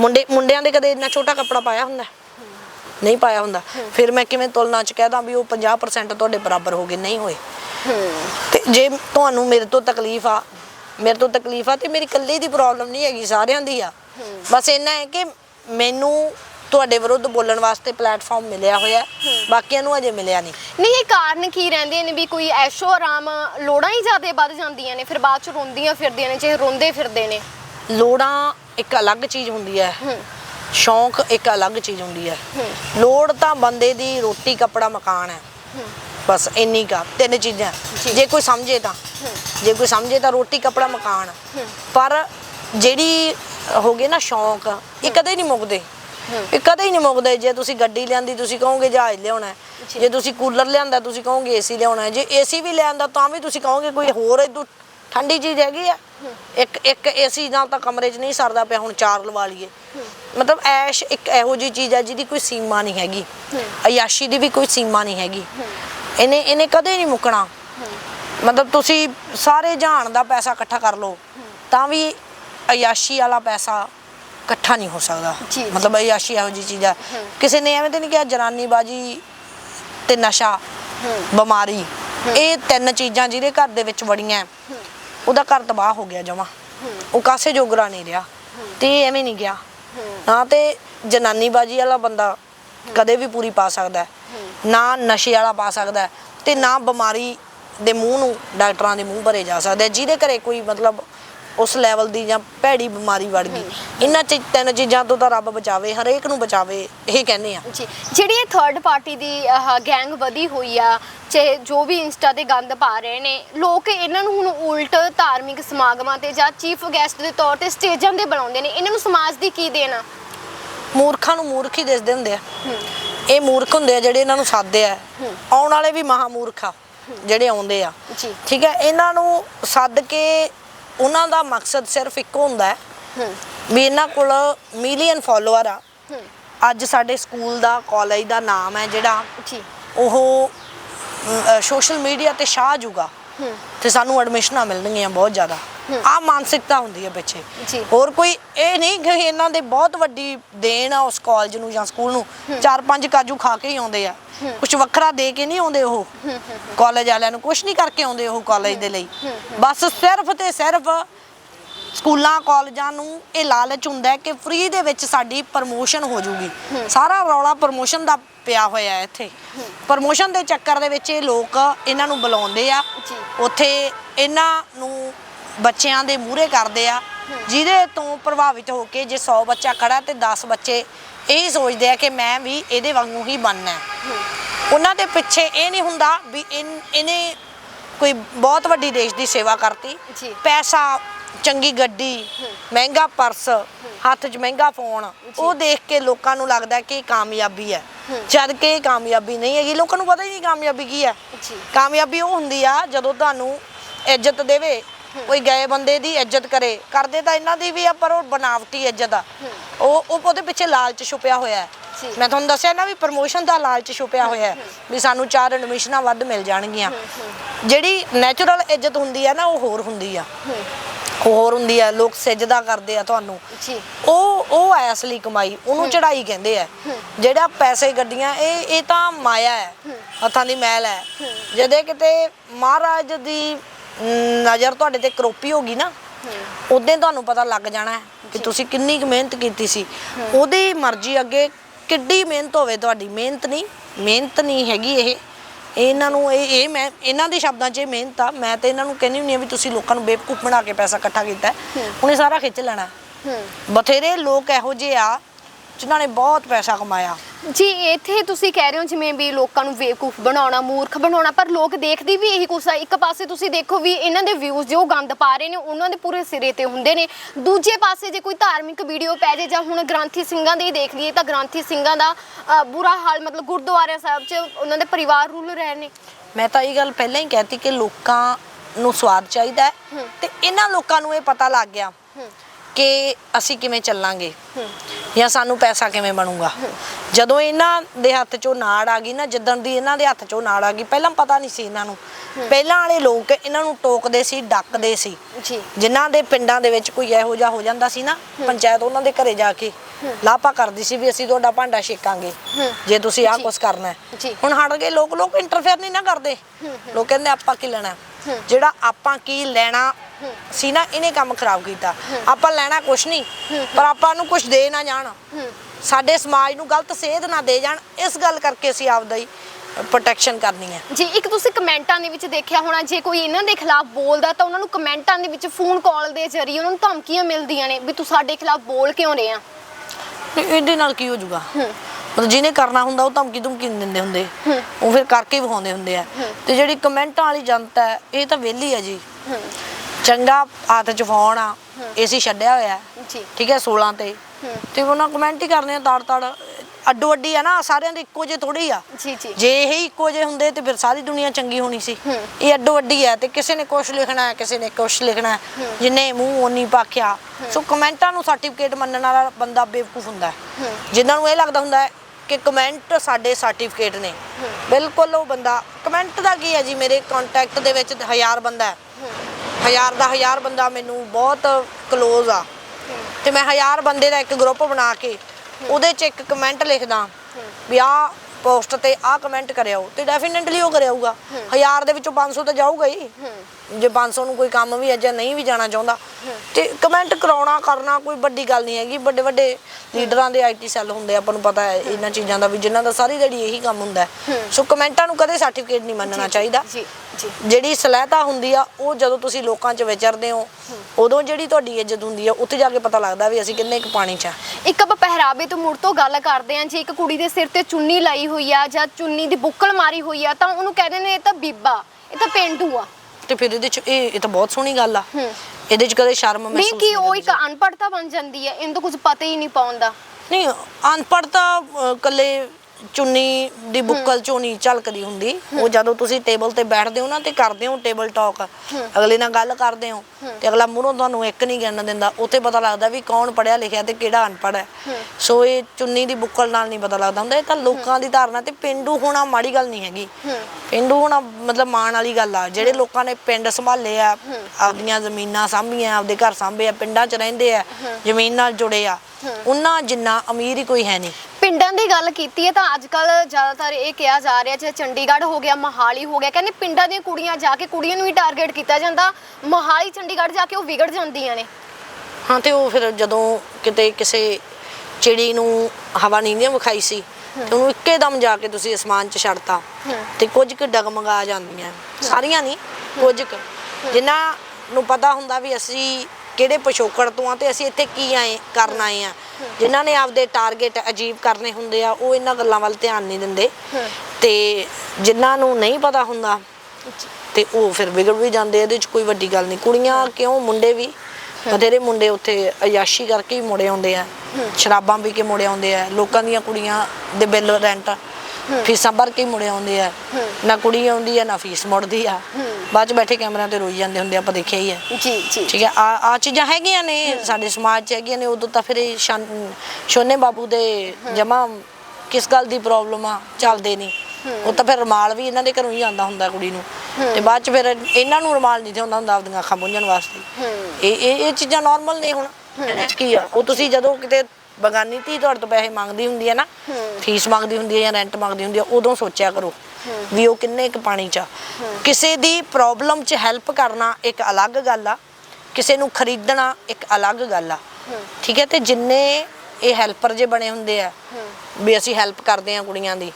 [SPEAKER 2] ਮੁੰਡੇ, ਮੁੰਡਿਆਂ ਦੇ ਕਦੇ ਇੰਨਾ ਛੋਟਾ ਕੱਪੜਾ ਪਾਇਆ ਹੁੰਦਾ? ਨਹੀਂ ਪਾਇਆ ਹੁੰਦਾ। ਫਿਰ ਮੈਂ ਕਿਵੇਂ ਤੁਲਨਾ 'ਚ ਕਹਿਦਾ ਵੀ ਉਹ 50% ਤੁਹਾਡੇ ਬਰਾਬਰ ਹੋ ਗਏ? ਨਹੀਂ ਹੋਏ। ਤੇ ਜੇ ਤੁਹਾਨੂੰ ਮੇਰੇ ਤੋਂ ਤਕਲੀਫ ਆ, ਮੇਰੇ ਤੋਂ ਤਕਲੀਫ ਆ ਤੇ ਮੇਰੀ ਇਕੱਲੇ ਦੀ ਪ੍ਰੋਬਲਮ ਨਹੀਂ ਹੈਗੀ, ਸਾਰਿਆਂ ਦੀ ਆ। ਬਸ ਇੰਨਾ ਹੈ ਕਿ ਮੈਨੂੰ ਤੁਹਾਡੇ ਵਿਰੁੱਧ ਬੋਲਣ ਵਾਸਤੇ ਪਲੇਟਫਾਰਮ ਮਿਲਿਆ ਹੋਇਆ ਹੈ। ਬਾਕੀਆਂ ਨੂੰ ਅਜੇ ਮਿਲਿਆ ਨਹੀਂ।
[SPEAKER 1] ਨਹੀਂ, ਇਹ ਕਾਰਨ ਕੀ ਰਹਿੰਦੇ ਨੇ ਵੀ ਕੋਈ ਐਸ਼ੋ ਆਰਾਮ ਲੋੜਾਂ ਹੀ ਜ਼ਿਆਦਾ ਵੱਧ ਜਾਂਦੀਆਂ ਨੇ, ਫਿਰ ਬਾਅਦ ਚ ਰੋਂਦੀਆਂ ਫਿਰਦੀਆਂ ਨੇ, ਚਾਹੇ ਰੋਂਦੇ ਫਿਰਦੇ ਨੇ।
[SPEAKER 2] ਲੋੜਾਂ ਇੱਕ ਅਲੱਗ ਚੀਜ਼ ਹੁੰਦੀ ਹੈ। ਸ਼ੌਂਕ ਇੱਕ ਅਲੱਗ ਚੀਜ਼ ਹੁੰਦੀ ਹੈ। ਲੋੜ ਤਾਂ ਬੰਦੇ ਦੀ ਰੋਟੀ ਕੱਪੜਾ ਮਕਾਨ ਹੈ। ਬਸ ਇੰਨੀ ਕਾ ਤਿੰਨ ਚੀਜ਼ਾਂ।
[SPEAKER 1] ਜੀ।
[SPEAKER 2] ਕੋਈ ਸਮਝੇ ਤਾਂ। ਜੇ ਕੋਈ ਸਮਝੇ ਤਾਂ ਰੋਟੀ ਕੱਪੜਾ ਮਕਾਨ। ਪਰ ਜਿਹੜੀ ਹੋ ਗਏ ਨਾ ਸ਼ੌਂਕ ਇਹ ਕਦੇ ਨਹੀਂ ਮੁੱਕਦੇ। ਇਹ ਕਦੇ ਹੀ ਨਹੀਂ ਮੁੱਕਦੇ। ਜੇ ਤੁਸੀਂ ਗੱਡੀ ਲਿਆਂਦੀ ਤੁਸੀਂ ਕਹੋਗੇ ਜਹਾਜ਼ ਲਿਆਉਣਾ।
[SPEAKER 1] ਜੀ।
[SPEAKER 2] ਤੁਸੀਂ ਕੂਲਰ ਲਿਆਂਦਾ ਤੁਸੀਂ ਕਹੋਗੇ ਏਸੀ ਲਿਆਉਣਾ। ਜੇ ਏਸੀ ਵੀ ਲਿਆਂਦਾ ਤਾਂ ਵੀ ਤੁਸੀਂ ਕਹੋਗੇ ਕੋਈ ਹੋਰ ਇਦੋਂ ਠੰਡੀ ਚੀਜ਼ ਹੈਗੀ ਆ। ਇੱਕ ਇੱਕ ਏਸੀ ਨਾਲ ਤਾਂ ਕਮਰੇ 'ਚ ਨਹੀਂ ਸਰਦਾ ਪਿਆ ਹੁਣ ਚਾਰ ਲਵਾ ਲਈਏ। ਮਤਲਬ ਐਸ਼ ਇੱਕ ਇਹੋ ਜਿਹੀ ਚੀਜ਼ ਹੈ ਜਿਹਦੀ ਕੋਈ ਸੀਮਾ ਨਹੀਂ ਹੈਗੀ। ਅਯਾਸ਼ੀ ਦੀ ਵੀ ਕੋਈ ਸੀਮਾ ਨਹੀਂ ਹੈਗੀ। ਇਹਨੇ ਇਹਨੇ ਕਦੇ ਨਹੀਂ ਮੁੱਕਣਾ। ਮਤਲਬ ਤੁਸੀਂ ਸਾਰੇ ਜਹਾਨ ਦਾ ਪੈਸਾ ਇਕੱਠਾ ਕਰ ਲਓ ਤਾਂ ਵੀ ਅਯਾਸ਼ੀ ਵਾਲਾ ਪੈਸਾ ਇਕੱਠਾ ਨਹੀਂ ਹੋ ਸਕਦਾ।
[SPEAKER 1] ਜੀ, ਜੀ।
[SPEAKER 2] ਮਤਲਬ ਅਯਾਸ਼ੀ ਇਹੋ ਜਿਹੀ ਚੀਜ਼ ਹੈ ਕਿਸੇ ਨੇ ਐਵੇਂ ਤੇ ਨਹੀਂ ਕਿਹਾ ਜਨਾਨੀ ਬਾਜੀ ਤੇ ਨਸ਼ਾ ਬਿਮਾਰੀ। ਇਹ ਤਿੰਨ ਚੀਜ਼ਾਂ ਜਿਹਦੇ ਘਰ ਦੇ ਵਿੱਚ ਵੜੀਆਂ। ਉਹਦਾ ਘਰ ਤਬਾਹ ਹੋ ਗਿਆ ਜਮਾ। ਉਹ ਕਾਸੇ ਜੋਗਰਾ ਨਹੀਂ ਰਿਹਾ। ਤੇ ਇਹ ਐਵੇਂ ਨਹੀਂ ਗਿਆ। ਨਾ ਤੇ ਜਨਾਨੀ ਬਾਜੀ ਵਾਲਾ ਬੰਦਾ ਕਦੇ ਵੀ ਪੂਰੀ ਪਾ ਸਕਦਾ ਨਾ ਨਸ਼ੇ ਵਾਲਾ ਪਾ ਸਕਦਾ ਤੇ ਨਾ ਬਿਮਾਰੀ ਦੇ ਮੂੰਹ ਨੂੰ ਡਾਕਟਰਾਂ ਦੇ ਮੂੰਹ ਭਰੇ ਜਾ ਸਕਦੇ ਜਿਹਦੇ ਘਰੇ ਕੋਈ ਮਤਲਬ ਉਸ ਲੈਵਲ ਦੀ ਜਾਂ ਭੈੜੀ ਬਿਮਾਰੀ ਵੜ ਗਈ। ਇਹਨਾਂ ਚ ਤਿੰਨ ਚੀਜ਼ਾਂ ਤੋਂ ਤਾਂ ਰੱਬ ਬਚਾਵੇ ਹਰੇਕ ਨੂੰ ਬਚਾਵੇ ਇਹ ਕਹਿੰਦੇ ਆ।
[SPEAKER 1] ਜੀ ਜਿਹੜੀ ਇਹ ਥਰਡ ਪਾਰਟੀ ਦੀ ਗੈਂਗ ਵਧੀ ਹੋਈ ਆ ਚਾਹੇ ਜੋ ਵੀ ਇੰਸਟਾ ਤੇ ਗੰਦ ਪਾ ਰਹੇ ਨੇ ਲੋਕ ਇਹਨਾਂ ਨੂੰ ਹੁਣ ਉਲਟ ਧਾਰਮਿਕ ਸਮਾਗਮਾਂ ਤੇ ਜਾਂ ਚੀਫ ਗੈਸਟ ਦੇ ਤੌਰ ਤੇ ਸਟੇਜਾਂ ਤੇ ਬੁਲਾਉਂਦੇ ਨੇ। ਇਹਨਾਂ ਨੂੰ ਸਮਾਜ ਦੀ ਕੀ ਦੇਣਾ
[SPEAKER 2] ਮੂਰਖਾਂ ਨੂੰ ਮੂਰਖ ਹੀ ਦਿਸਦੇ ਹੁੰਦੇ ਆ। ਇਹ ਮੂਰਖ ਹੁੰਦੇ ਆ ਜਿਹੜੇ ਇਹਨਾਂ ਨੂੰ ਸਾਦੇ ਆ। ਆਉਣ ਵਾਲੇ ਵੀ ਮਹਾ ਮੂਰਖ ਆ ਜਿਹੜੇ ਆਉਂਦੇ ਆ। ਠੀਕ ਹੈ ਇਹਨਾਂ ਨੂੰ ਸੱਦ ਕੇ ਉਹਨਾਂ ਦਾ ਮਕਸਦ ਸਿਰਫ ਇੱਕੋ ਹੁੰਦਾ ਹੈ
[SPEAKER 1] ਹੂੰ
[SPEAKER 2] ਵੀ ਇਹਨਾਂ ਕੋਲ ਮਿਲੀਅਨ ਫਾਲੋਅਰ ਆ।
[SPEAKER 1] ਹੂੰ
[SPEAKER 2] ਅੱਜ ਸਾਡੇ ਸਕੂਲ ਦਾ ਕਾਲਜ ਦਾ ਨਾਮ ਹੈ ਜਿਹੜਾ।
[SPEAKER 1] ਜੀ।
[SPEAKER 2] ਉਹ ਸੋਸ਼ਲ ਮੀਡੀਆ ਤੇ ਛਾ ਜੂਗਾ।
[SPEAKER 1] ਹੂੰ।
[SPEAKER 2] ਤੇ ਸਾਨੂੰ ਐਡਮਿਸ਼ਨਾਂ ਮਿਲਣਗੀਆਂ ਬਹੁਤ ਜ਼ਿਆਦਾ। ਆ ਮਾਨਸਿਕਤਾ ਹੁੰਦੀ ਹੈ
[SPEAKER 1] ਜੀ।
[SPEAKER 2] ਹੋਰ ਕੋਈ ਇਹ ਨਹੀਂ ਕਿ ਇਹਨਾਂ ਦੇ ਬਹੁਤ ਵੱਡੀ ਦੇਣ ਆ ਉਸ ਕਾਲਜ ਨੂੰ ਜਾਂ ਸਕੂਲ ਨੂੰ। ਚਾਰ ਪੰਜ ਕਾਜੂ ਖਾ ਕੇ ਹੀ ਆਉਂਦੇ ਆ। ਕੁਝ ਵੱਖਰਾ ਦੇ ਕੇ ਨਹੀਂ ਆਉਂਦੇ ਉਹ। ਕਾਲਜ ਵਾਲਿਆਂ ਨੂੰ ਕੁਝ ਨਹੀਂ ਕਰਕੇ ਆਉਂਦੇ ਉਹ ਕਾਲਜ ਦੇ ਲਈ। ਬਸ ਸਿਰਫ ਤੇ ਸਿਰਫ ਸਕੂਲਾਂ ਕਾਲਜਾਂ ਨੂੰ ਇਹ ਲਾਲਚ ਹੁੰਦਾ ਹੈ ਕਿ ਫ੍ਰੀ ਦੇ ਵਿੱਚ ਸਾਡੀ ਪ੍ਰਮੋਸ਼ਨ ਹੋ ਜੂਗੀ। ਸਾਰਾ ਰੌਲਾ ਪ੍ਰਮੋਸ਼ਨ ਦਾ ਪਿਆ ਹੋਇਆ ਹੈ ਇੱਥੇ। ਪ੍ਰਮੋਸ਼ਨ ਦੇ ਚੱਕਰ ਦੇ ਵਿੱਚ ਇਹ ਲੋਕ ਇਹਨਾਂ ਨੂੰ ਬੁਲਾਉਂਦੇ ਆ।
[SPEAKER 1] ਜੀ।
[SPEAKER 2] ਉੱਥੇ ਇਹਨਾਂ ਨੂੰ ਬੱਚਿਆਂ ਦੇ ਮੂਹਰੇ ਕਰਦੇ ਆ ਜਿਹਦੇ ਤੋਂ ਪ੍ਰਭਾਵਿਤ ਹੋ ਕੇ ਜੇ 100 ਬੱਚਾ ਖੜਾ ਤੇ 10 ਬੱਚੇ ਇਹ ਸੋਚਦੇ ਆ ਕਿ ਮੈਂ ਵੀ ਇਹਦੇ ਵਾਂਗੂ ਹੀ ਬਣਨਾ। ਉਹਨਾਂ ਦੇ ਪਿੱਛੇ ਇਹ ਨਹੀਂ ਹੁੰਦਾ ਵੀ ਇਹਨੇ ਕੋਈ ਬਹੁਤ ਵੱਡੀ ਦੇਸ਼ ਦੀ ਸੇਵਾ ਕਰਤੀ। ਪੈਸਾ ਚੰਗੀ ਗੱਡੀ ਮਹਿੰਗਾ ਪਰਸ ਹੱਥ 'ਚ ਮਹਿੰਗਾ ਫੋਨ ਉਹ ਦੇਖ ਕੇ ਲੋਕਾਂ ਨੂੰ ਲੱਗਦਾ ਕਿ ਕਾਮਯਾਬੀ ਹੈ। ਜਦ ਕਿ ਕਾਮਯਾਬੀ ਨਹੀਂ ਹੈਗੀ ਲੋਕਾਂ ਨੂੰ ਪਤਾ ਹੀ ਨਹੀਂ ਕਾਮਯਾਬੀ ਕੀ ਹੈ। ਕਾਮਯਾਬੀ ਉਹ ਹੁੰਦੀ ਆ ਜਦੋਂ ਤੁਹਾਨੂੰ ਇੱਜ਼ਤ ਦੇਵੇ ਕੋਈ ਗਏ ਬੰਦੇ ਦੀ ਇੱਜ਼ਤ ਕਰੇ। ਕਰਦੇ ਤਾਂ ਇਹਨਾਂ ਦੀ ਵੀ ਆ ਪਰ ਉਹ ਬਨਾਵਟੀ ਇੱਜ਼ਤ ਆ। ਉਹ ਉਹ ਉਹਦੇ ਪਿੱਛੇ ਲਾਲਚ ਛੁਪਿਆ ਹੋਇਆ ਹੈ। ਮੈਂ ਤੁਹਾਨੂੰ ਦੱਸਿਆ ਨਾ ਵੀ ਪ੍ਰਮੋਸ਼ਨ ਦਾ ਲਾਲਚ ਛੁਪਿਆ ਹੋਇਆ ਹੈ ਵੀ ਸਾਨੂੰ ਚਾਰ ਐਡਮਿਸ਼ਨਾਂ ਵੱਧ ਮਿਲ ਜਾਣਗੀਆਂ। ਜਿਹੜੀ ਨੈਚੁਰਲ ਇੱਜ਼ਤ ਹੁੰਦੀ ਹੈ ਨਾ ਉਹ ਹੋਰ ਹੁੰਦੀ ਆ। ਹੋਰ ਹੁੰਦੀ ਆ ਲੋਕ ਸਿਜਦਾ ਕਰਦੇ ਆ ਤੁਹਾਨੂੰ। ਉਹ ਉਹ ਹੈ ਅਸਲੀ ਕਮਾਈ ਉਹਨੂੰ ਚੜਾਈ ਕਹਿੰਦੇ ਆ। ਜਿਹੜਾ ਪੈਸੇ ਗੱਡੀਆਂ ਇਹ ਇਹ ਤਾਂ ਮਾਇਆ ਹੈ ਹੱਥਾਂ ਦੀ ਮੈਲ ਹੈ। ਜਦੇ ਕਿਤੇ ਮਹਾਰਾਜ ਦੀ ਨਜ਼ਰ ਤੁਹਾਡੇ ਤੇ ਕਰੋਪੀ ਹੋਗੀ ਨਾ ਉਦੋਂ ਤੁਹਾਨੂੰ ਪਤਾ ਲੱਗ ਜਾਣਾ ਹੈ ਕਿ ਤੁਸੀਂ ਕਿੰਨੀ ਕੁ ਮਿਹਨਤ ਕੀਤੀ ਸੀ। ਉਹਦੀ ਮਰਜ਼ੀ ਅੱਗੇ ਕਿੱਡੀ ਮਿਹਨਤ ਹੋਵੇ ਤੁਹਾਡੀ ਮਿਹਨਤ ਨਹੀਂ ਮਿਹਨਤ ਨਹੀਂ ਹੈਗੀ ਇਹ। ਇਹਨਾਂ ਨੂੰ ਇਹ ਇਹ ਮੈਂ ਇਹਨਾਂ ਦੇ ਸ਼ਬਦਾਂ 'ਚ ਇਹ ਮਿਹਨਤ ਆ। ਮੈਂ ਤੇ ਇਹਨਾਂ ਨੂੰ ਕਹਿੰਦੀ ਹੁੰਦੀ ਆ ਵੀ ਤੁਸੀਂ ਲੋਕਾਂ ਨੂੰ ਬੇਵਕੂਫ ਬਣਾ ਕੇ ਪੈਸਾ ਇਕੱਠਾ ਕੀਤਾ ਹੈ। ਉਹਨੇ ਸਾਰਾ ਖਿੱਚ ਲੈਣਾ
[SPEAKER 1] ਹੂੰ।
[SPEAKER 2] ਬਥੇਰੇ ਲੋਕ ਇਹੋ ਜਿਹੇ ਆ ਜਿਨ੍ਹਾਂ ਨੇ ਬਹੁਤ ਪੈਸਾ ਕਮਾਇਆ।
[SPEAKER 1] ਜੀ ਇੱਥੇ ਤੁਸੀਂ ਕਹਿ ਰਹੇ ਹੋ ਜਿਵੇਂ ਵੀ ਲੋਕਾਂ ਨੂੰ ਬੇਵਕੂਫ ਬਣਾਉਣਾ ਮੂਰਖ ਬਣਾਉਣਾ ਪਰ ਲੋਕ ਦੇਖਦੇ ਵੀ ਇਹੀ ਕੁਛ ਆ। ਇੱਕ ਪਾਸੇ ਤੁਸੀਂ ਦੇਖੋ ਵੀ ਇਹਨਾਂ ਦੇ ਵਿਊਜ਼ ਜੋ ਗੰਦ ਪਾ ਰਹੇ ਨੇ ਉਹਨਾਂ ਦੇ ਪੂਰੇ ਸਿਰੇ ਤੇ ਹੁੰਦੇ ਨੇ। ਦੂਜੇ ਪਾਸੇ ਜੇ ਕੋਈ ਧਾਰਮਿਕ ਵੀਡੀਓ ਪੈ ਜੇ ਜਾਂ ਹੁਣ ਗ੍ਰੰਥੀ ਸਿੰਘਾਂ ਦੀ ਹੀ ਦੇਖ ਲਈਏ ਤਾਂ ਗ੍ਰੰਥੀ ਸਿੰਘਾਂ ਦਾ ਅ, ਬੁਰਾ ਹਾਲ ਮਤਲਬ ਗੁਰਦੁਆਰਿਆਂ ਸਾਹਿਬ 'ਚ ਉਹਨਾਂ ਦੇ ਪਰਿਵਾਰ ਰੁਲ ਰਹੇ ਨੇ।
[SPEAKER 2] ਮੈਂ ਤਾਂ ਇਹ ਗੱਲ ਪਹਿਲਾਂ ਹੀ ਕਹਿਤੀ ਕਿ ਲੋਕਾਂ ਨੂੰ ਸਵਾਦ ਚਾਹੀਦਾ ਹੈ ਤੇ ਇਹਨਾਂ ਲੋਕਾਂ ਨੂੰ ਇਹ ਪਤਾ ਲੱਗ ਗਿਆ। ਕਿ ਅਸੀਂ ਕਿਵੇਂ ਚੱਲਾਂਗੇ? ਜਾਂ ਸਾਨੂੰ ਪੈਸਾ ਕਿਵੇਂ ਬਣੂਗਾ? ਜਦੋਂ ਇਹਨਾਂ ਦੇ ਹੱਥ 'ਚੋਂ ਨਾੜ ਆ ਗਈ ਨਾ ਜਿੱਦਣ ਦੀ ਇਹਨਾਂ ਦੇ ਹੱਥ 'ਚੋਂ ਨਾੜ ਆ ਗਈ ਪਹਿਲਾਂ ਪਤਾ ਨਹੀਂ ਸੀ ਇਹਨਾਂ ਨੂੰ। ਪਹਿਲਾਂ ਵਾਲੇ ਲੋਕ ਇਹਨਾਂ ਨੂੰ ਟੋਕਦੇ ਸੀ ਡੱਕਦੇ ਸੀ। ਜਿਨ੍ਹਾਂ ਦੇ ਪਿੰਡਾਂ ਦੇ ਵਿੱਚ ਕੋਈ ਇਹੋ ਜਿਹਾ ਹੋ ਜਾਂਦਾ ਸੀ ਨਾ ਪੰਚਾਇਤ ਉਹਨਾਂ ਦੇ ਘਰੇ ਜਾ ਕੇ ਲਾਪਾ ਕਰਦੀ ਸੀ ਵੀ ਅਸੀਂ ਤੁਹਾਡਾ ਭਾਂਡਾ ਛੇਕਾਂਗੇ ਜੇ ਤੁਸੀਂ ਆਹ। ਕੁਝ ਕਰਨਾ। ਹੁਣ ਹਟ ਗਏ ਲੋਕ ਲੋਕ ਇੰਟਰਫੇਅਰ ਨਹੀਂ ਨਾ ਕਰਦੇ। ਲੋਕ ਕਹਿੰਦੇ ਆਪਾਂ ਕੀ ਲੈਣਾ ਜਿਹੜਾ ਆਪਾਂ ਕੀ ਲੈਣਾ ਸੀ ਨਾ ਇਹਨੇ ਕੰਮ ਖਰਾਬ ਕੀਤਾ। ਆਪਾਂ ਲੈਣਾ ਕੁਝ ਨਹੀਂ ਪਰ ਆਪਾਂ ਨੂੰ ਕੁਝ ਦੇ ਨਾ ਜਾਣ। ਸਾਡੇ ਸਮਾਜ ਨੂੰ ਗਲਤ ਸੇਧ ਨਾ ਦੇ ਜਾਣ। ਇਸ ਗੱਲ ਕਰਕੇ ਅਸੀਂ ਆਪਦਾ ਹੀ ਪ੍ਰੋਟੈਕਸ਼ਨ ਕਰਨੀ ਹੈ।
[SPEAKER 1] ਜੀ ਇੱਕ ਤੁਸੀਂ ਕਮੈਂਟਾਂ ਦੇ ਵਿੱਚ ਦੇਖਿਆ ਹੋਣਾ ਜੇ ਕੋਈ ਇਹਨਾਂ ਦੇ ਖਿਲਾਫ ਬੋਲਦਾ ਤਾਂ ਉਹਨਾਂ ਨੂੰ ਕਮੈਂਟਾਂ ਦੇ ਵਿੱਚ ਫੋਨ ਕਾਲ ਦੇ ਜ਼ਰੀਏ ਉਹਨਾਂ ਨੂੰ ਧਮਕੀਆਂ ਮਿਲਦੀਆਂ ਨੇ ਵੀ ਤੂੰ ਸਾਡੇ ਖਿਲਾਫ ਬੋਲ ਕਿਉਂ ਰਿਹਾ
[SPEAKER 2] ਇਹਦੇ ਨਾਲ ਕੀ ਹੋ ਜਾਊਗਾ? ਮਤਲਬ ਜਿਹਨੇ ਕਰਨਾ ਹੁੰਦਾ ਉਹ ਧਮਕੀ ਧਮਕੀ ਨਹੀਂ ਦਿੰਦੇ ਹੁੰਦੇ। ਉਹ ਫਿਰ ਕਰਕੇ ਵਿਖਾਉਂਦੇ ਹੁੰਦੇ ਆ। ਤੇ ਜਿਹੜੀ ਕਮੈਂਟਾਂ ਵਾਲੀ ਜਨਤਾ ਹੈ ਇਹ ਤਾਂ ਵਿਹਲੀ ਹੈ ਜੀ। ਚੰਗਾ ਹੱਥ ਚ ਫੋਨ ਆ ਏਸੀ ਛੱਡਿਆ ਹੋਇਆ। ਹੈ।
[SPEAKER 1] ਜੀ।
[SPEAKER 2] ਠੀਕ ਹੈ 16 ਤੇ। ਤੇ ਉਹਨਾਂ ਕਮੈਂਟ ਹੀ ਕਰਨੇ ਆ ਤੜ ਤੜ ਅੱਡੋ ਅੱਡੀ ਆ ਨਾ ਸਾਰਿਆਂ ਦੇ ਇੱਕੋ ਜਿਹੇ ਥੋੜੀ ਆ।
[SPEAKER 1] ਜੀ ਜੀ।
[SPEAKER 2] ਜੇ ਇਹ ਹੀ ਇੱਕੋ ਜਿਹੇ ਹੁੰਦੇ ਤੇ ਫਿਰ ਸਾਰੀ ਦੁਨੀਆ ਚੰਗੀ ਹੋਣੀ ਸੀ। ਇਹ ਅੱਡੋ ਅੱਡੀ ਹੈ ਤੇ ਕਿਸੇ ਨੇ ਕੁਛ ਲਿਖਣਾ ਹੈ ਕਿਸੇ ਨੇ ਕੁਛ ਲਿਖਣਾ ਹੈ। ਜਿੰਨੇ ਮੂੰਹ ਓਨੀ ਪਾਖਿਆ। ਸੋ ਕਮੈਂਟਾਂ ਨੂੰ ਸਰਟੀਫਿਕੇਟ ਮੰਨਣ ਵਾਲਾ ਬੰਦਾ ਬੇਵਕੂਫ ਹੁੰਦਾ ਹੈ। ਜਿਨ੍ਹਾਂ ਨੂੰ ਇਹ ਲੱਗਦਾ ਹੁੰਦਾ ਹੈ ਕਿ ਕਮੈਂਟ ਸਾਡੇ ਸਰਟੀਫਿਕੇਟ ਨੇ। ਬਿਲਕੁਲ ਉਹ ਬੰਦਾ ਕਮੈਂਟ ਦਾ ਕੀ ਹੈ ਜੀ ਮੇਰੇ ਕੰਟੈਕਟ ਦੇ ਵਿੱਚ ਤੇ ਹਜ਼ਾਰ ਬੰਦਾ ਹੈ। ਹਜ਼ਾਰ ਦਾ ਹਜ਼ਾਰ ਬੰਦਾ ਮੈਨੂੰ ਬਹੁਤ ক্লোਜ਼ ਆ। ਤੇ ਮੈਂ ਹਜ਼ਾਰ ਬੰਦੇ ਦਾ ਇੱਕ ਗਰੁੱਪ ਬਣਾ ਕੇ ਉਹਦੇ 'ਚ ਇੱਕ ਕਮੈਂਟ ਲਿਖਦਾ ਵੀ ਆਹ ਪੋਸਟ ਤੇ ਆਹ ਕਮੈਂਟ ਕਰਿਓ ਤੇ ਡੈਫੀਨਿਟਲੀ ਉਹ ਕਰਿਆਊਗਾ ਹਜ਼ਾਰ ਦੇ ਵਿੱਚੋਂ 500 ਤਾਂ ਜਾਊਗਾ ਹੀ। ਜੇ 500 ਨੂੰ ਕੋਈ ਕੰਮ ਵੀ ਹੈ ਜਾਂ ਨਹੀਂ ਵੀ ਜਾਣਾ ਚਾਹੁੰਦਾ। ਤੇ ਕਮੈਂਟ ਕਰਾਉਣਾ ਕਰਨਾ ਕੋਈ ਵੱਡੀ ਗੱਲ ਨਹੀਂ ਹੈਗੀ। ਵੱਡੇ ਵੱਡੇ ਲੀਡਰਾਂ ਦੇ ਆਈਟੀ ਸੈੱਲ ਹੁੰਦੇ ਆ, ਆਪਾਂ ਨੂੰ ਪਤਾ ਹੈ ਇਹਨਾਂ ਚੀਜ਼ਾਂ ਦਾ ਵੀ ਜਿਨ੍ਹਾਂ ਦਾ ਸਾਰੀ ਦਿਹਾੜੀ ਇਹੀ ਕੰਮ ਹੁੰਦਾ ਸੋ ਕਮੈਂਟਾਂ ਨੂੰ ਕਦੇ ਸਰਟੀਫਿਕੇਟ ਨਹੀਂ ਮੰਨਣਾ ਚਾਹੀਦਾ।
[SPEAKER 1] ਜੀ ਜੀ।
[SPEAKER 2] ਜਿਹੜੀ ਸਲਾਹਤਾ ਹੁੰਦੀ ਆ ਉਹ ਜਦੋਂ ਤੁਸੀਂ ਲੋਕਾਂ 'ਚ ਵਿਚਰਦੇ ਹੋ ਉਦੋਂ ਜਿਹੜੀ ਤੁਹਾਡੀ ਇੱਜ਼ਤ ਹੁੰਦੀ ਆ ਉੱਥੇ ਜਾ ਕੇ ਪਤਾ ਲੱਗਦਾ ਵੀ ਅਸੀਂ ਕਿੰਨੇ ਕੁ ਪਾਣੀ 'ਚ ਆ।
[SPEAKER 1] ਇੱਕ ਆਪਾਂ ਪਹਿਰਾਵੇ ਤੋਂ ਮੁੜ ਤੋਂ ਗੱਲ ਕਰਦੇ ਆਂ ਜੇ ਇੱਕ ਕੁੜੀ ਦੇ ਸਿਰ ਤੇ ਚੁੰਨੀ ਲਾਈ ਹੋਈ ਆ ਜਾਂ ਚੁੰਨੀ ਦੀ ਬੁੱਕਲ ਮਾਰੀ ਹੋਈ ਆ ਤਾਂ ਉਹਨੂੰ ਕਹਿੰਦੇ ਨੇ ਇਹ ਤਾਂ ਬੀਬਾ ਇਹ ਤਾਂ ਪੇਂਡੂ ਆ।
[SPEAKER 2] ਤੇ ਫਿਰ ਇਹਦੇ 'ਚ ਇਹ ਇਹ ਤਾਂ ਬਹੁਤ ਸੋਹਣੀ ਗੱਲ ਆ। ਇਹਦੇ 'ਚ ਕਦੇ ਸ਼ਰਮ
[SPEAKER 1] ਵੀ
[SPEAKER 2] ਮਹਿਸੂਸ
[SPEAKER 1] ਕੀ ਉਹ ਇੱਕ ਅਨਪੜ੍ਹਤਾ ਬਣ ਜਾਂਦੀ ਹੈ ਇਹਨੂੰ ਤਾਂ ਕੁਝ ਪਤਾ ਹੀ ਨਹੀਂ ਪਾਉਂਦਾ
[SPEAKER 2] ਨਹੀਂ ਅਨਪੜ੍ਹ ਤਾਂ ਅਹ, ਕੱਲੇ ਚੁੰਨੀ ਦੀ ਬੁੱਕਲ ਚੋਂ ਨਹੀਂ ਝਲਕਦੀ ਹੁੰਦੀ। ਉਹ ਜਦੋਂ ਤੁਸੀਂ ਟੇਬਲ ਤੇ ਬੈਠਦੇ ਹੋ ਨਾ ਤੇ ਕਰਦੇ ਹੋ ਟੇਬਲ ਟਾਕ। ਅਗਲੇ ਨਾਲ ਗੱਲ ਕਰਦੇ ਹੋ ਤੇ ਅਗਲਾ ਮੂਹਰੋਂ ਤੁਹਾਨੂੰ ਇੱਕ ਨਹੀਂ ਗਿਣਨ ਦਿੰਦਾ। ਉੱਥੇ ਪਤਾ ਲੱਗਦਾ ਵੀ ਕੌਣ ਪੜਿਆ ਲਿਖਿਆ ਤੇ ਕਿਹੜਾ ਅਨਪੜ੍ਹ ਹੈ। ਸੋ ਇਹ ਚੁੰਨੀ ਦੀ ਬੁੱਕਲ ਨਾਲ ਨਹੀਂ ਪਤਾ ਲੱਗਦਾ ਹੁੰਦਾ। ਇਹ ਤਾਂ ਲੋਕਾਂ ਦੀ ਧਾਰਨਾ ਤੇ ਪਿੰਡੂ ਹੋਣਾ ਮਾੜੀ ਗੱਲ ਨਹੀਂ ਹੈਗੀ। ਪਿੰਡੂ ਹੋਣਾ ਮਤਲਬ ਮਾਣ ਵਾਲੀ ਗੱਲ ਆ। ਜਿਹੜੇ ਲੋਕਾਂ ਨੇ ਪਿੰਡ ਸੰਭਾਲੇ ਆ, ਆਪਦੀਆਂ ਜ਼ਮੀਨਾਂ ਸਾਂਭੀਆਂ, ਆਪਦੇ ਘਰ ਸਾਂਭੇ ਆ, ਪਿੰਡਾਂ 'ਚ ਰਹਿੰਦੇ ਆ, ਜ਼ਮੀਨ ਨਾਲ ਜੁੜੇ ਆ। ਉਹਨਾਂ ਜਿੰਨਾ ਅਮੀਰ ਹੀ ਕੋਈ ਹੈ ਨਹੀਂ।
[SPEAKER 1] ਪਿੰਡਾਂ ਦੀ ਗੱਲ ਕੀਤੀ ਹੈ ਤਾਂ ਅੱਜ ਕੱਲ ਜ਼ਿਆਦਾਤਰ ਇਹ ਕਿਹਾ ਜਾ ਰਿਹਾ ਜਿਵੇਂ ਚੰਡੀਗੜ੍ਹ ਹੋ ਗਿਆ ਮਹਾਲੀ ਹੋ ਗਿਆ ਕਹਿੰਦੇ ਪਿੰਡਾਂ ਦੀਆਂ ਕੁੜੀਆਂ ਜਾ ਕੇ ਕੁੜੀਆਂ ਨੂੰ ਹੀ ਟਾਰਗੇਟ ਕੀਤਾ ਜਾਂਦਾ। ਮਹਾਲੀ ਚੰਡੀਗੜ੍ਹ ਜਾ ਕੇ ਉਹ ਵਿਗੜ ਜਾਂਦੀਆਂ ਨੇ।
[SPEAKER 2] ਹਾਂ ਤੇ ਉਹ ਫਿਰ ਜਦੋਂ ਕਿਤੇ ਕਿਸੇ ਚਿੜੀ ਨੂੰ ਹਵਾ ਨਹੀਂ ਵਿਖਾਈ ਸੀ ਤੇ ਉਹਨੂੰ ਇੱਕੇ ਦਮ ਜਾ ਕੇ ਤੁਸੀਂ ਅਸਮਾਨ 'ਚ ਛੱਡਤਾ ਤੇ ਕੁਝ ਕੁ ਡਗਮਗਾ ਜਾਂਦੀਆਂ ਸਾਰੀਆਂ ਨਹੀਂ ਕੁਝ ਕੁ। ਜਿਨ੍ਹਾਂ ਨੂੰ ਪਤਾ ਹੁੰਦਾ ਵੀ ਅਸੀਂ ਕਿਹੜੇ ਪਿਛੋਕੜ ਤੋਂ ਆ ਤੇ ਅਸੀਂ ਇੱਥੇ ਕੀ ਆਏ ਕਰਨ ਆਏ ਆ? ਜਿਨ੍ਹਾਂ ਨੇ ਆਪਦੇ ਟਾਰਗੇਟ ਅਜੀਬ ਕਰਨੇ ਹੁੰਦੇ ਆ ਉਹ ਇਹਨਾਂ ਗੱਲਾਂ ਵੱਲ ਧਿਆਨ ਨਹੀਂ ਦਿੰਦੇ। ਤੇ ਜਿਨ੍ਹਾਂ ਨੂੰ ਨਹੀਂ ਪਤਾ ਹੁੰਦਾ ਤੇ ਉਹ ਫਿਰ ਵਿਗੜ ਵੀ ਜਾਂਦੇ ਇਹਦੇ 'ਚ ਕੋਈ ਵੱਡੀ ਗੱਲ ਨਹੀਂ। ਕੁੜੀਆਂ ਕਿਉਂ? ਮੁੰਡੇ ਵੀ। ਬਥੇਰੇ ਮੁੰਡੇ ਉੱਥੇ ਅਯਾਸ਼ੀ ਕਰਕੇ ਹੀ ਮੁੜੇ ਆਉਂਦੇ ਆ। ਸ਼ਰਾਬਾਂ ਪੀ ਕੇ ਮੁੜੇ ਆਉਂਦੇ ਆ। ਲੋਕਾਂ ਦੀਆਂ ਕੁੜੀਆਂ ਦੇ ਬਿੱਲ ਰੈਂਟ ਫੀਸਾਂ ਭਰ ਕੇ ਹੀ ਮੁੜੇ ਆਉਂਦੇ ਆ। ਨਾ ਕੁੜੀ ਆਉਂਦੀ ਆ ਨਾ ਫੀਸ ਮੁੜਦੀ ਆ। ਬਾਅਦ ਚ ਬੈਠੇ ਕੈਮਰਿਆਂ ਤੇ ਰੋਈ ਜਾਂਦੇ ਹੁੰਦੇ ਆ, ਆਪਾਂ ਦੇਖਿਆ ਹੀ
[SPEAKER 1] ਜੀ ਜੀ।
[SPEAKER 2] ਠੀਕ ਹੈ ਆ ਆ ਚੀਜ਼ਾਂ ਹੈਗੀਆਂ ਨੇ ਸਾਡੇ ਸਮਾਜ 'ਚ ਹੈਗੀਆਂ ਨੇ ਉਦੋਂ ਤਾਂ ਫਿਰ ਇਹ ਸ਼ਨ- ਸ਼ੋਨੇ ਬਾਬੂ ਦੇ ਜਮਾ ਕਿਸ ਗੱਲ ਦੀ ਪ੍ਰੋਬਲਮ ਆ ਚੱਲਦੇ ਨਹੀਂ। ਉਹ ਤਾਂ ਫਿਰ ਰਮਾਲ ਵੀ ਇਹਨਾਂ ਦੇ ਘਰੋਂ ਹੀ ਆਂਦਾ ਹੁੰਦਾ ਕੁੜੀ ਨੂੰ। ਤੇ ਬਾਅਦ ਚ ਫਿਰ ਇਹਨਾਂ ਨੂੰ ਰਮਾਲ ਨਹੀਂ ਹੁੰਦਾ ਹੁੰਦਾ ਆਪਦੀਆਂ ਅੱਖਾਂ ਪੁੰਝਣ ਵਾਸਤੇ। ਇਹ ਇਹ ਇਹ ਚੀਜ਼ਾਂ ਨਾਰਮਲ ਨੇ ਹੁਣ। ਕੀ ਆ ਉਹ ਤੁਸੀਂ ਜਦੋਂ ਕਿਤੇ ਬਗਾਨੀ ਧੀ ਤੁਹਾਡੇ ਤੋਂ ਪੈਸੇ ਮੰਗਦੀ ਹੁੰਦੀ ਹੈ ਨਾ ਫੀਸ ਮੰਗਦੀ ਹੁੰਦੀ ਹੈ ਜਾਂ ਰੈਂਟ ਮੰਗਦੀ ਹੁੰਦੀ ਹੈ ਉਦੋਂ ਸੋਚਿਆ ਕਰੋ ਵੀ ਉਹ ਕਿੰਨੇ ਕੁ ਪਾਣੀ ਚ। ਕਿਸੇ ਦੀ ਪ੍ਰੋਬਲਮ 'ਚ ਹੈਲਪ ਕਰਨਾ ਇੱਕ ਅਲੱਗ ਗੱਲ ਆ ਕਿਸੇ ਨੂੰ ਖਰੀਦਣਾ ਇੱਕ ਅਲੱਗ ਗੱਲ ਆ। ਠੀਕ ਹੈ ਤੇ ਜਿੰਨੇ ਇਹ ਹੈਲਪਰ ਜੇ ਬਣੇ ਹੁੰਦੇ ਆ ਵੀ ਅਸੀਂ ਹੈਲਪ ਕਰਦੇ ਆ ਕੁੜੀਆਂ ਦੀ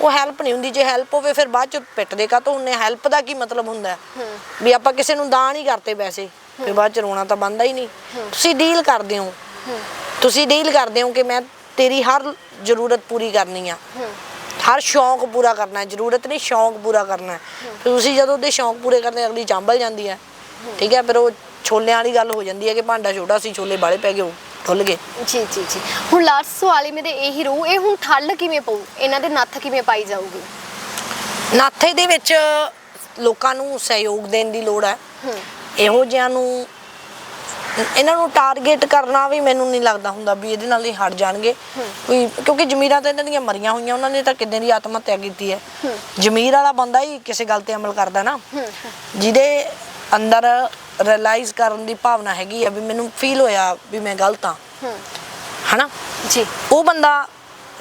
[SPEAKER 2] ਉਹ ਹੈਲਪ ਨਹੀਂ ਹੁੰਦੀ। ਜੇ ਹੈਲਪ ਹੋਵੇ ਫਿਰ ਬਾਅਦ ਚ ਪਿੱਟਦੇ ਕਾ ਤੋਂ ਉਹਨੇ ਹੈਲਪ ਦਾ ਕੀ ਮਤਲਬ ਹੁੰਦਾ? ਵੀ ਆਪਾਂ ਕਿਸੇ ਨੂੰ ਦਾਨ ਹੀ ਕਰਤੇ ਪੈਸੇ ਫਿਰ ਬਾਅਦ ਚ ਰੋਣਾ ਤਾਂ ਬੰਦਾ ਹੀ ਨਹੀਂ। ਤੁਸੀਂ ਡੀਲ ਕਰਦੇ ਹੋ। ਤੁਸੀਂ ਡੀਲ ਕਰਦੇ ਹੋ ਕਿ ਮੈਂ ਤੇਰੀ ਹਰ ਜ਼ਰੂਰਤ ਪੂਰੀ ਕਰਨੀ ਆ। ਹਰ ਸ਼ੌਂਕ ਪੂਰਾ ਕਰਨਾ ਹੈ। ਜ਼ਰੂਰਤ ਨਹੀਂ ਸ਼ੌਂਕ ਪੂਰਾ ਕਰਨਾ ਹੈ। ਫਿਰ ਤੁਸੀਂ ਜਦੋਂ ਉਹਦੇ ਸ਼ੌਂਕ ਪੂਰੇ ਕਰਦੇ ਅਗਲੀ ਚੰਬਲ ਜਾਂਦੀ ਹੈ। ਠੀਕ ਹੈ ਫਿਰ ਉਹ ਛੋਲਿਆਂ ਵਾਲੀ ਗੱਲ ਹੋ ਜਾਂਦੀ ਹੈ ਕਿ ਭਾਂਡਾ ਛੋਟਾ ਸੀ ਛੋਲੇ ਬਾਲੇ ਪੈ ਗਏ ਉਹ ਡੁੱਲ ਗਏ।
[SPEAKER 1] ਜੀ ਜੀ ਜੀ। ਹੁਣ ਲਾਸਟ ਸਵਾਲ ਹੀ ਮੇਰੇ ਇਹੀ ਰਹੂ ਇਹ ਹੁਣ ਠੱਲ ਕਿਵੇਂ ਪਊ? ਇਹਨਾਂ ਦੇ ਨੱਥ ਕਿਵੇਂ ਪਾਈ ਜਾਊਗੀ?
[SPEAKER 2] ਨਾਥੇ ਦੇ ਵਿੱਚ ਲੋਕਾਂ ਨੂੰ ਸਹਿਯੋਗ ਦੇਣ ਦੀ ਲੋੜ ਹੈ। ਇਹੋ ਜਿਹਿਆਂ ਨੂੰ ਇਹਨਾਂ ਨੂੰ ਟਾਰਗੇਟ ਕਰਨਾ ਵੀ ਮੈਨੂੰ ਨਹੀਂ ਲੱਗਦਾ ਹੁੰਦਾ ਵੀ ਇਹਦੇ ਨਾਲ ਹੀ ਹਟ ਜਾਣਗੇ। ਕੋਈ ਕਿਉਂਕਿ ਜ਼ਮੀਰਾਂ ਤਾਂ ਇਹਨਾਂ ਦੀਆਂ ਮਰੀਆਂ ਹੋਈਆਂ ਉਹਨਾਂ ਨੇ ਤਾਂ ਕਿੰਨੇ ਦੀ ਆਤਮ ਹੱਤਿਆ ਕੀਤੀ ਹੈ। ਜ਼ਮੀਰ ਵਾਲਾ ਬੰਦਾ ਹੀ ਕਿਸੇ ਗੱਲ ਤੇ ਅਮਲ ਕਰਦਾ ਨਾ। ਜਿਹਦੇ ਅੰਦਰ ਰਿਅਲਾਈਜ਼ ਕਰਨ ਦੀ ਭਾਵਨਾ ਹੈਗੀ ਆ ਵੀ ਮੈਨੂੰ ਫੀਲ ਹੋਇਆ ਵੀ ਮੈਂ ਗਲਤ ਹਾਂ। ਹਨਾ?
[SPEAKER 1] ਜੀ।
[SPEAKER 2] ਉਹ ਬੰਦਾ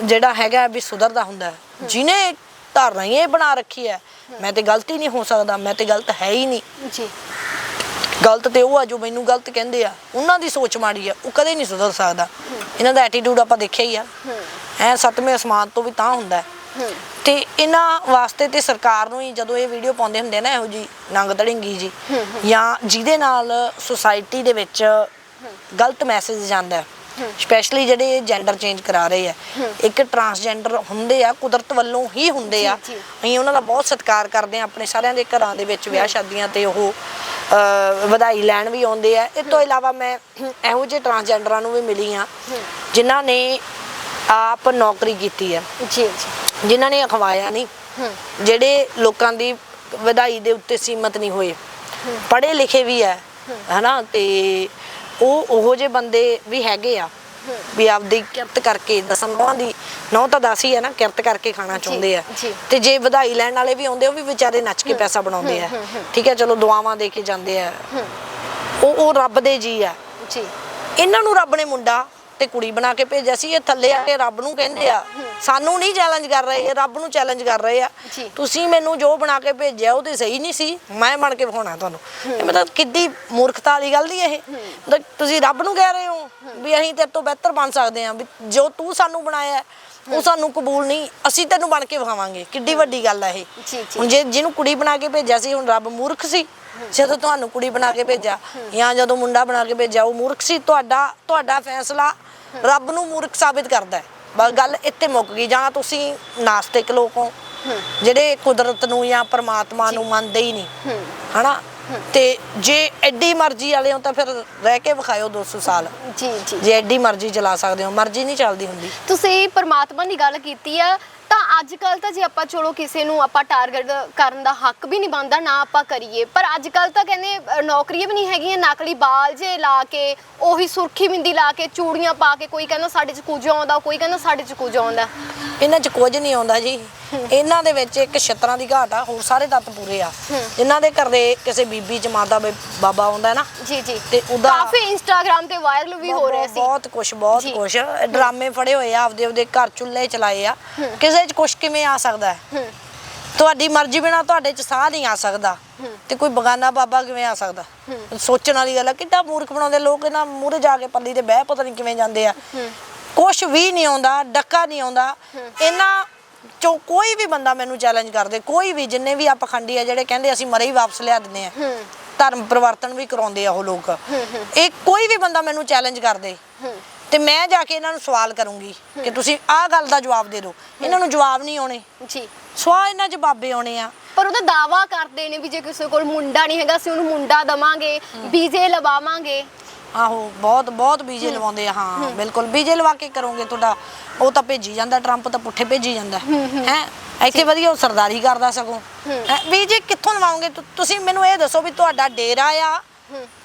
[SPEAKER 2] ਜਿਹੜਾ ਹੈਗਾ ਵੀ ਸੁਧਰਦਾ ਹੁੰਦਾ। ਜਿਹਨੇ ਧਾਰਨਾ ਹੀ ਇਹ ਬਣਾ ਰੱਖੀ ਹੈ ਮੈਂ ਤੇ ਗਲਤੀ ਨਹੀਂ ਹੋ ਸਕਦਾ ਮੈਂ ਤੇ ਗਲਤ ਹੈ ਹੀ ਨਹੀਂ।
[SPEAKER 1] ਜੀ।
[SPEAKER 2] ਗਲਤ ਤੇ ਉਹ ਆ ਜੋ ਮੈਨੂੰ ਗਲਤ ਕਹਿੰਦੇ ਆ। ਉਹਨਾਂ ਦੀ ਸੋਚ ਮਾੜੀ ਆ, ਉਹ ਕਦੇ ਨਹੀਂ ਸੁਧਰ ਸਕਦਾ। ਇਹਨਾਂ ਦਾ ਐਟੀਟਿਊਡ ਆਪਾਂ ਦੇਖਿਆ ਹੀ ਆ। ਐ ਸੱਤਵੇਂ ਅਸਮਾਨ ਤੋਂ ਵੀ ਤਾਂ ਹੁੰਦਾ। ਤੇ ਇਹਨਾਂ ਵਾਸਤੇ ਤੇ ਸਰਕਾਰ ਨੂੰ ਹੀ ਜਦੋਂ ਇਹ ਵੀਡੀਓ ਪਾਉਂਦੇ ਹੁੰਦੇ ਆ ਨਾ ਇਹੋ ਜੀ ਨੰਗ ਧੜਿੰਗੀ ਜੀ, ਜਾਂ ਜਿਹਦੇ ਨਾਲ ਸੁਸਾਇਟੀ ਦੇ ਵਿੱਚ ਗਲਤ ਮੈਸੇਜ ਜਾਂਦਾ। ਸਪੈਸ਼ਲੀ ਜਿਹੜੇ ਜੈਂਡਰ ਚੇਂਜ ਕਰਾ ਰਹੇ ਆ। ਇੱਕ ਟਰਾਂਸਜੈਂਡਰ ਹੁੰਦੇ ਆ ਕੁਦਰਤ ਵੱਲੋਂ ਹੀ ਹੁੰਦੇ ਆ। ਅਸੀਂ ਉਹਨਾਂ ਦਾ ਬਹੁਤ ਸਤਿਕਾਰ ਕਰਦੇ ਆ ਆਪਣੇ ਸਾਰਿਆਂ ਦੇ ਘਰਾਂ ਦੇ ਵਿੱਚ ਵਿਆਹ ਸ਼ਾਦੀਆਂ ਤੇ ਉਹ ਵਧਾਈ ਲੈਣ ਵੀ ਆਉਂਦੇ ਆ। ਇਹ ਤੋਂ ਇਲਾਵਾ ਮੈਂ ਇਹੋ ਜਿਹੇ ਟਰਾਂਸਜੈਂਡਰਾਂ ਨੂੰ ਵੀ ਮਿਲੀ ਆ ਜਿਨ੍ਹਾਂ ਨੇ ਆਪ ਨੌਕਰੀ ਕੀਤੀ ਆ।
[SPEAKER 1] ਜੀ ਜੀ।
[SPEAKER 2] ਜਿਨ੍ਹਾਂ ਨੇ ਅਖਵਾਇਆ ਨਹੀਂ। ਜਿਹੜੇ ਲੋਕਾਂ ਦੀ ਵਧਾਈ ਦੇ ਉੱਤੇ ਸੀਮਤ ਨਹੀਂ ਹੋਏ। ਪੜ੍ਹੇ ਲਿਖੇ ਵੀ ਆ ਹਨਾ ਤੇ ਉਹ ਉਹੋ ਜਿਹੇ ਬੰਦੇ ਵੀ ਹੈਗੇ ਆ ਵੀ ਆਪਦੀ ਕਿਰਤ ਕਰਕੇ ਦਸਮ ਦੀ ਨੌ ਤਾਂ ਦਸ ਹੀ ਹੈ ਨਾ ਕਿਰਤ ਕਰਕੇ ਖਾਣਾ ਚਾਹੁੰਦੇ ਆ।
[SPEAKER 1] ਜੀ।
[SPEAKER 2] ਤੇ ਜੇ ਵਧਾਈ ਲੈਣ ਵਾਲੇ ਵੀ ਆਉਂਦੇ ਉਹ ਵੀ ਵਿਚਾਰੇ ਨੱਚ ਕੇ ਪੈਸਾ ਬਣਾਉਂਦੇ ਆ। ਠੀਕ ਹੈ ਚਲੋ ਦੁਆਵਾਂ ਦੇ ਕੇ ਜਾਂਦੇ ਆ। ਉਹ ਉਹ ਰੱਬ ਦੇ ਜੀ ਆ।
[SPEAKER 1] ਜੀ।
[SPEAKER 2] ਇਹਨਾਂ ਨੂੰ ਰੱਬ ਨੇ ਮੁੰਡਾ ਤੇ ਕੁੜੀ ਬਣਾ ਕੇ ਭੇਜਿਆ ਸੀ ਇਹ ਥੱਲੇ ਆ ਕੇ ਰੱਬ ਨੂੰ ਕਹਿੰਦੇ ਆ। ਸਾਨੂੰ ਨਹੀਂ ਚੈਲੰਜ ਕਰ ਰਹੇ ਇਹ ਰੱਬ ਨੂੰ ਚੈਲੰਜ ਕਰ ਰਹੇ ਆ।
[SPEAKER 1] ਜੀ।
[SPEAKER 2] ਤੁਸੀਂ ਮੈਨੂੰ ਜੋ ਬਣਾ ਕੇ ਭੇਜਿਆ ਉਹ ਤੇ ਸਹੀ ਨਹੀਂ ਸੀ ਮੈਂ ਬਣ ਕੇ ਵਿਖਾਉਣਾ ਤੁਹਾਨੂੰ। ਇਹ ਮਤਲਬ ਕਿੱਡੀ ਮੂਰਖਤਾ ਵਾਲੀ ਗੱਲ ਨਹੀਂ ਇਹ। ਮਤਲਬ ਤੁਸੀਂ ਰੱਬ ਨੂੰ ਕਹਿ ਰਹੇ ਹੋ ਵੀ ਅਸੀਂ ਤੇਰੇ ਤੋਂ ਬਿਹਤਰ ਬਣ ਸਕਦੇ ਹਾਂ ਵੀ ਜੋ ਤੂੰ ਸਾਨੂੰ ਬਣਾਇਆ ਹੈ, ਉਹ ਸਾਨੂੰ ਕਬੂਲ ਨਹੀਂ ਅਸੀਂ ਤੈਨੂੰ ਬਣ ਕੇ ਵਿਖਾਵਾਂਗੇ। ਕਿੱਡੀ ਵੱਡੀ ਗੱਲ ਹੈ ਇਹ।
[SPEAKER 1] ਜੀ, ਜੀ।
[SPEAKER 2] ਹੁਣ ਜੇ ਜਿਹਨੂੰ ਕੁੜੀ ਬਣਾ ਕੇ ਭੇਜਿਆ ਸੀ ਹੁਣ ਰੱਬ ਮੂਰਖ ਸੀ। ਜਦੋਂ ਤੁਹਾਨੂੰ ਕੁੜੀ ਬਣਾ ਕੇ ਭੇਜਿਆ ਜਾਂ ਜਦੋਂ ਮੁੰਡਾ ਬਣਾ ਕੇ ਭੇਜਿਆ ਉਹ ਮੂਰਖ ਸੀ ਤੁਹਾਡਾ ਤੁਹਾਡਾ ਫੈਸਲਾ ਰੱਬ ਨੂੰ ਮੂਰਖ ਸਾਬਿਤ ਕਰਦਾ ਹੈ। ਬਸ ਗੱਲ ਇੱਥੇ ਮੁੱਕ ਗਈ ਜਾਂ ਤੁਸੀਂ ਨਾਸਤਿਕ ਲੋਕ ਹੋ ਜਿਹੜੇ ਕੁਦਰਤ ਨੂੰ ਜਾਂ ਪਰਮਾਤਮਾ ਨੂੰ ਮੰਨਦੇ ਹੀ ਨਹੀਂ। ਹਨਾ? ਤੇ ਜੇ ਐਡੀ ਮਰਜ਼ੀ ਵਾਲੇ ਹੋ ਤਾਂ ਫਿਰ ਰਹਿ ਕੇ ਵਿਖਾਇਓ 200 ਸਾਲ।
[SPEAKER 1] ਜੀ ਜੀ।
[SPEAKER 2] ਜੇ ਐਡੀ ਮਰਜ਼ੀ ਚਲਾ ਸਕਦੇ ਹੋ ਮਰਜ਼ੀ ਨਹੀਂ ਚੱਲਦੀ ਹੁੰਦੀ।
[SPEAKER 1] ਤੁਸੀਂ ਪਰਮਾਤਮਾ ਦੀ ਗੱਲ ਕੀਤੀ ਆ ਤਾਂ ਅੱਜ ਕੱਲ ਤਾਂ ਜੇ ਆਪਾਂ ਚਲੋ ਕਿਸੇ ਨੂੰ ਆਪਾਂ ਟਾਰਗੇਟ ਕਰਨ ਦਾ ਹੱਕ ਵੀ ਨਹੀਂ ਬਣਦਾ ਨਾ ਆਪਾਂ ਕਰੀਏ। ਪਰ ਅੱਜ ਕੱਲ ਤਾਂ ਕਹਿੰਦੇ ਅ, ਨੌਕਰੀਆਂ ਵੀ ਨਹੀਂ ਹੈਗੀਆਂ ਨਕਲੀ ਬਾਲ ਜੇ ਲਾ ਕੇ ਉਹੀ ਸੁਰਖੀ ਬਿੰਦੀ ਲਾ ਕੇ ਚੂੜੀਆਂ ਪਾ ਕੇ ਕੋਈ ਕਹਿੰਦਾ ਸਾਡੇ ਚ ਕੁਝ ਆਉਂਦਾ ਕੋਈ ਕਹਿੰਦਾ ਸਾਡੇ ਚ ਕੁਝ ਆਉਂਦਾ।
[SPEAKER 2] ਇਹਨਾਂ 'ਚ ਕੁਝ ਨਹੀਂ ਆਉਂਦਾ ਜੀ। ਇਹਨਾਂ ਦੇ ਵਿੱਚ ਇੱਕ ਛਤਰਾਂ ਦੀ ਘਾਟ ਆ ਹੋਰ ਸਾਰੇ ਤੱਤ ਪੂਰੇ ਆ। ਇਹਨਾਂ ਦੇ ਘਰ ਦੇ ਕਿਸੇ ਬੀਬੀ ਬੇ- ਬਾਬਾ ਆਉਂਦਾ ਨਾ
[SPEAKER 1] ਜੀ ਜੀ।
[SPEAKER 2] ਤੇ ਉਹਦਾ-
[SPEAKER 1] ਕਾਫੀ ਇੰਸਟਾਗ੍ਰam ਤੇ ਵਾਇਰਲ ਵੀ ਹੋ ਰਿਹਾ ਸੀ।
[SPEAKER 2] ਬਹੁਤ ਕੁਝ ਬਹੁਤ। ਕੁਝ ਡਰਾਮੇ ਫੜੇ ਹੋਏ ਆ ਆਪਦੇ ਆਪਦੇ ਘਰ ਚੁੱਲ੍ਹੇ ਚਲਾਏ ਆ। ਕਿਸੇ 'ਚ ਕੁਝ ਕਿਵੇਂ ਆ ਸਕਦਾ? ਹੈ। ਤੁਹਾਡੀ ਮਰਜ਼ੀ ਬਿਨਾ ਤੁਹਾਡੇ 'ਚ ਸਾਹ ਨਹੀਂ ਆ ਸਕਦਾ। ਤੇ ਕੋਈ ਬਗਾਨਾ ਬਾਬਾ ਕਿਵੇਂ ਆ ਸਕਦਾ? ਸੋਚਣ ਵਾਲੀ ਗੱਲ ਆ ਕਿੱਡਾ ਮੂਰਖ ਬਣਾਉਂਦੇ ਲੋਕ ਇਹਨਾਂ ਮੂਹਰੇ ਜਾ ਕੇ ਪੱਲੀ ਤੇ ਬਹਿ ਪਤਾ ਨਹੀਂ ਕਿਵੇਂ ਜਾਂਦੇ ਆ। ਕੁਝ ਵੀ ਨਹੀਂ ਆਉਂਦਾ ਡੱਕਾ ਨਹੀਂ ਆਉਂਦਾ। ਇਹਨਾਂ ਚੋਂ ਕੋਈ ਵੀ ਬੰਦਾ ਮੈਨੂੰ ਚੈਲੰਜ ਕਰਦੇ ਕੋਈ ਵੀ ਜਿੰਨੇ ਵੀ ਆ ਪਖੰਡੀ ਆ ਜਿਹੜੇ ਕਹਿੰਦੇ ਅਸੀਂ ਮਰੇ ਹੀ ਵਾਪਸ ਲਿਆ ਦਿੰਦੇ ਆ। ਧਰਮ ਪਰਿਵਰਤਨ ਵੀ ਕਰਾਉਂਦੇ ਆ ਉਹ ਲੋਕ। ਇਹ ਕੋਈ ਵੀ ਬੰਦਾ ਮੈਨੂੰ ਚੈਲੰਜ ਕਰਦੇ ਤੇ ਮੈਂ ਜਾ ਕੇ ਇਹਨਾਂ ਨੂੰ ਸਵਾਲ ਕਰੂੰਗੀ ਕਿ ਤੁਸੀਂ ਆਹ ਗੱਲ ਦਾ ਜਵਾਬ ਦੇ ਦਿਓ। ਇਹਨਾਂ ਨੂੰ ਜਵਾਬ ਨਹੀਂ ਆਉਣੇ।
[SPEAKER 1] ਜੀ।
[SPEAKER 2] ਸਵਾ ਇਹਨਾਂ ਜਵਾਬੇ ਆਉਣੇ ਆ।
[SPEAKER 1] ਪਰ ਉਹਦਾ ਦਾਵਾ ਕਰਦੇ ਨੇ ਵੀ ਜੇ ਕਿਸੇ ਕੋਲ ਮੁੰਡਾ ਨਹੀਂ ਹੈਗਾ ਅਸੀਂ ਉਹਨੂੰ ਮੁੰਡਾ ਦਵਾਂਗੇ ਬੀਜੇ ਲਵਾਵਾਂਗੇ।
[SPEAKER 2] ਆਹੋ ਬਹੁਤ ਬਹੁਤ ਬੀਜੇ ਲਵਾਉਂਦੇ ਆ ਹਾਂ ਬਿਲਕੁਲ। ਬੀਜੇ ਲਵਾ ਕੇ ਕਰੋਗੇ ਤੁਹਾਡਾ ਉਹ ਤਾਂ ਭੇਜੀ ਜਾਂਦਾ ਟਰੰਪ ਤਾਂ ਪੁੱਠੇ ਭੇਜੀ ਜਾਂਦਾ। ਹੈ ਇੱਥੇ ਵਧੀਆ ਉਹ ਸਰਦਾਰੀ ਕਰਦਾ ਸਗੋਂ। ਬੀਜੇ ਕਿੱਥੋਂ ਲਵਾਓਗੇ ਤੁ- ਤੁਸੀਂ ਮੈਨੂੰ ਇਹ ਦੱਸੋ ਵੀ ਤੁਹਾਡਾ ਡੇਰਾ ਆ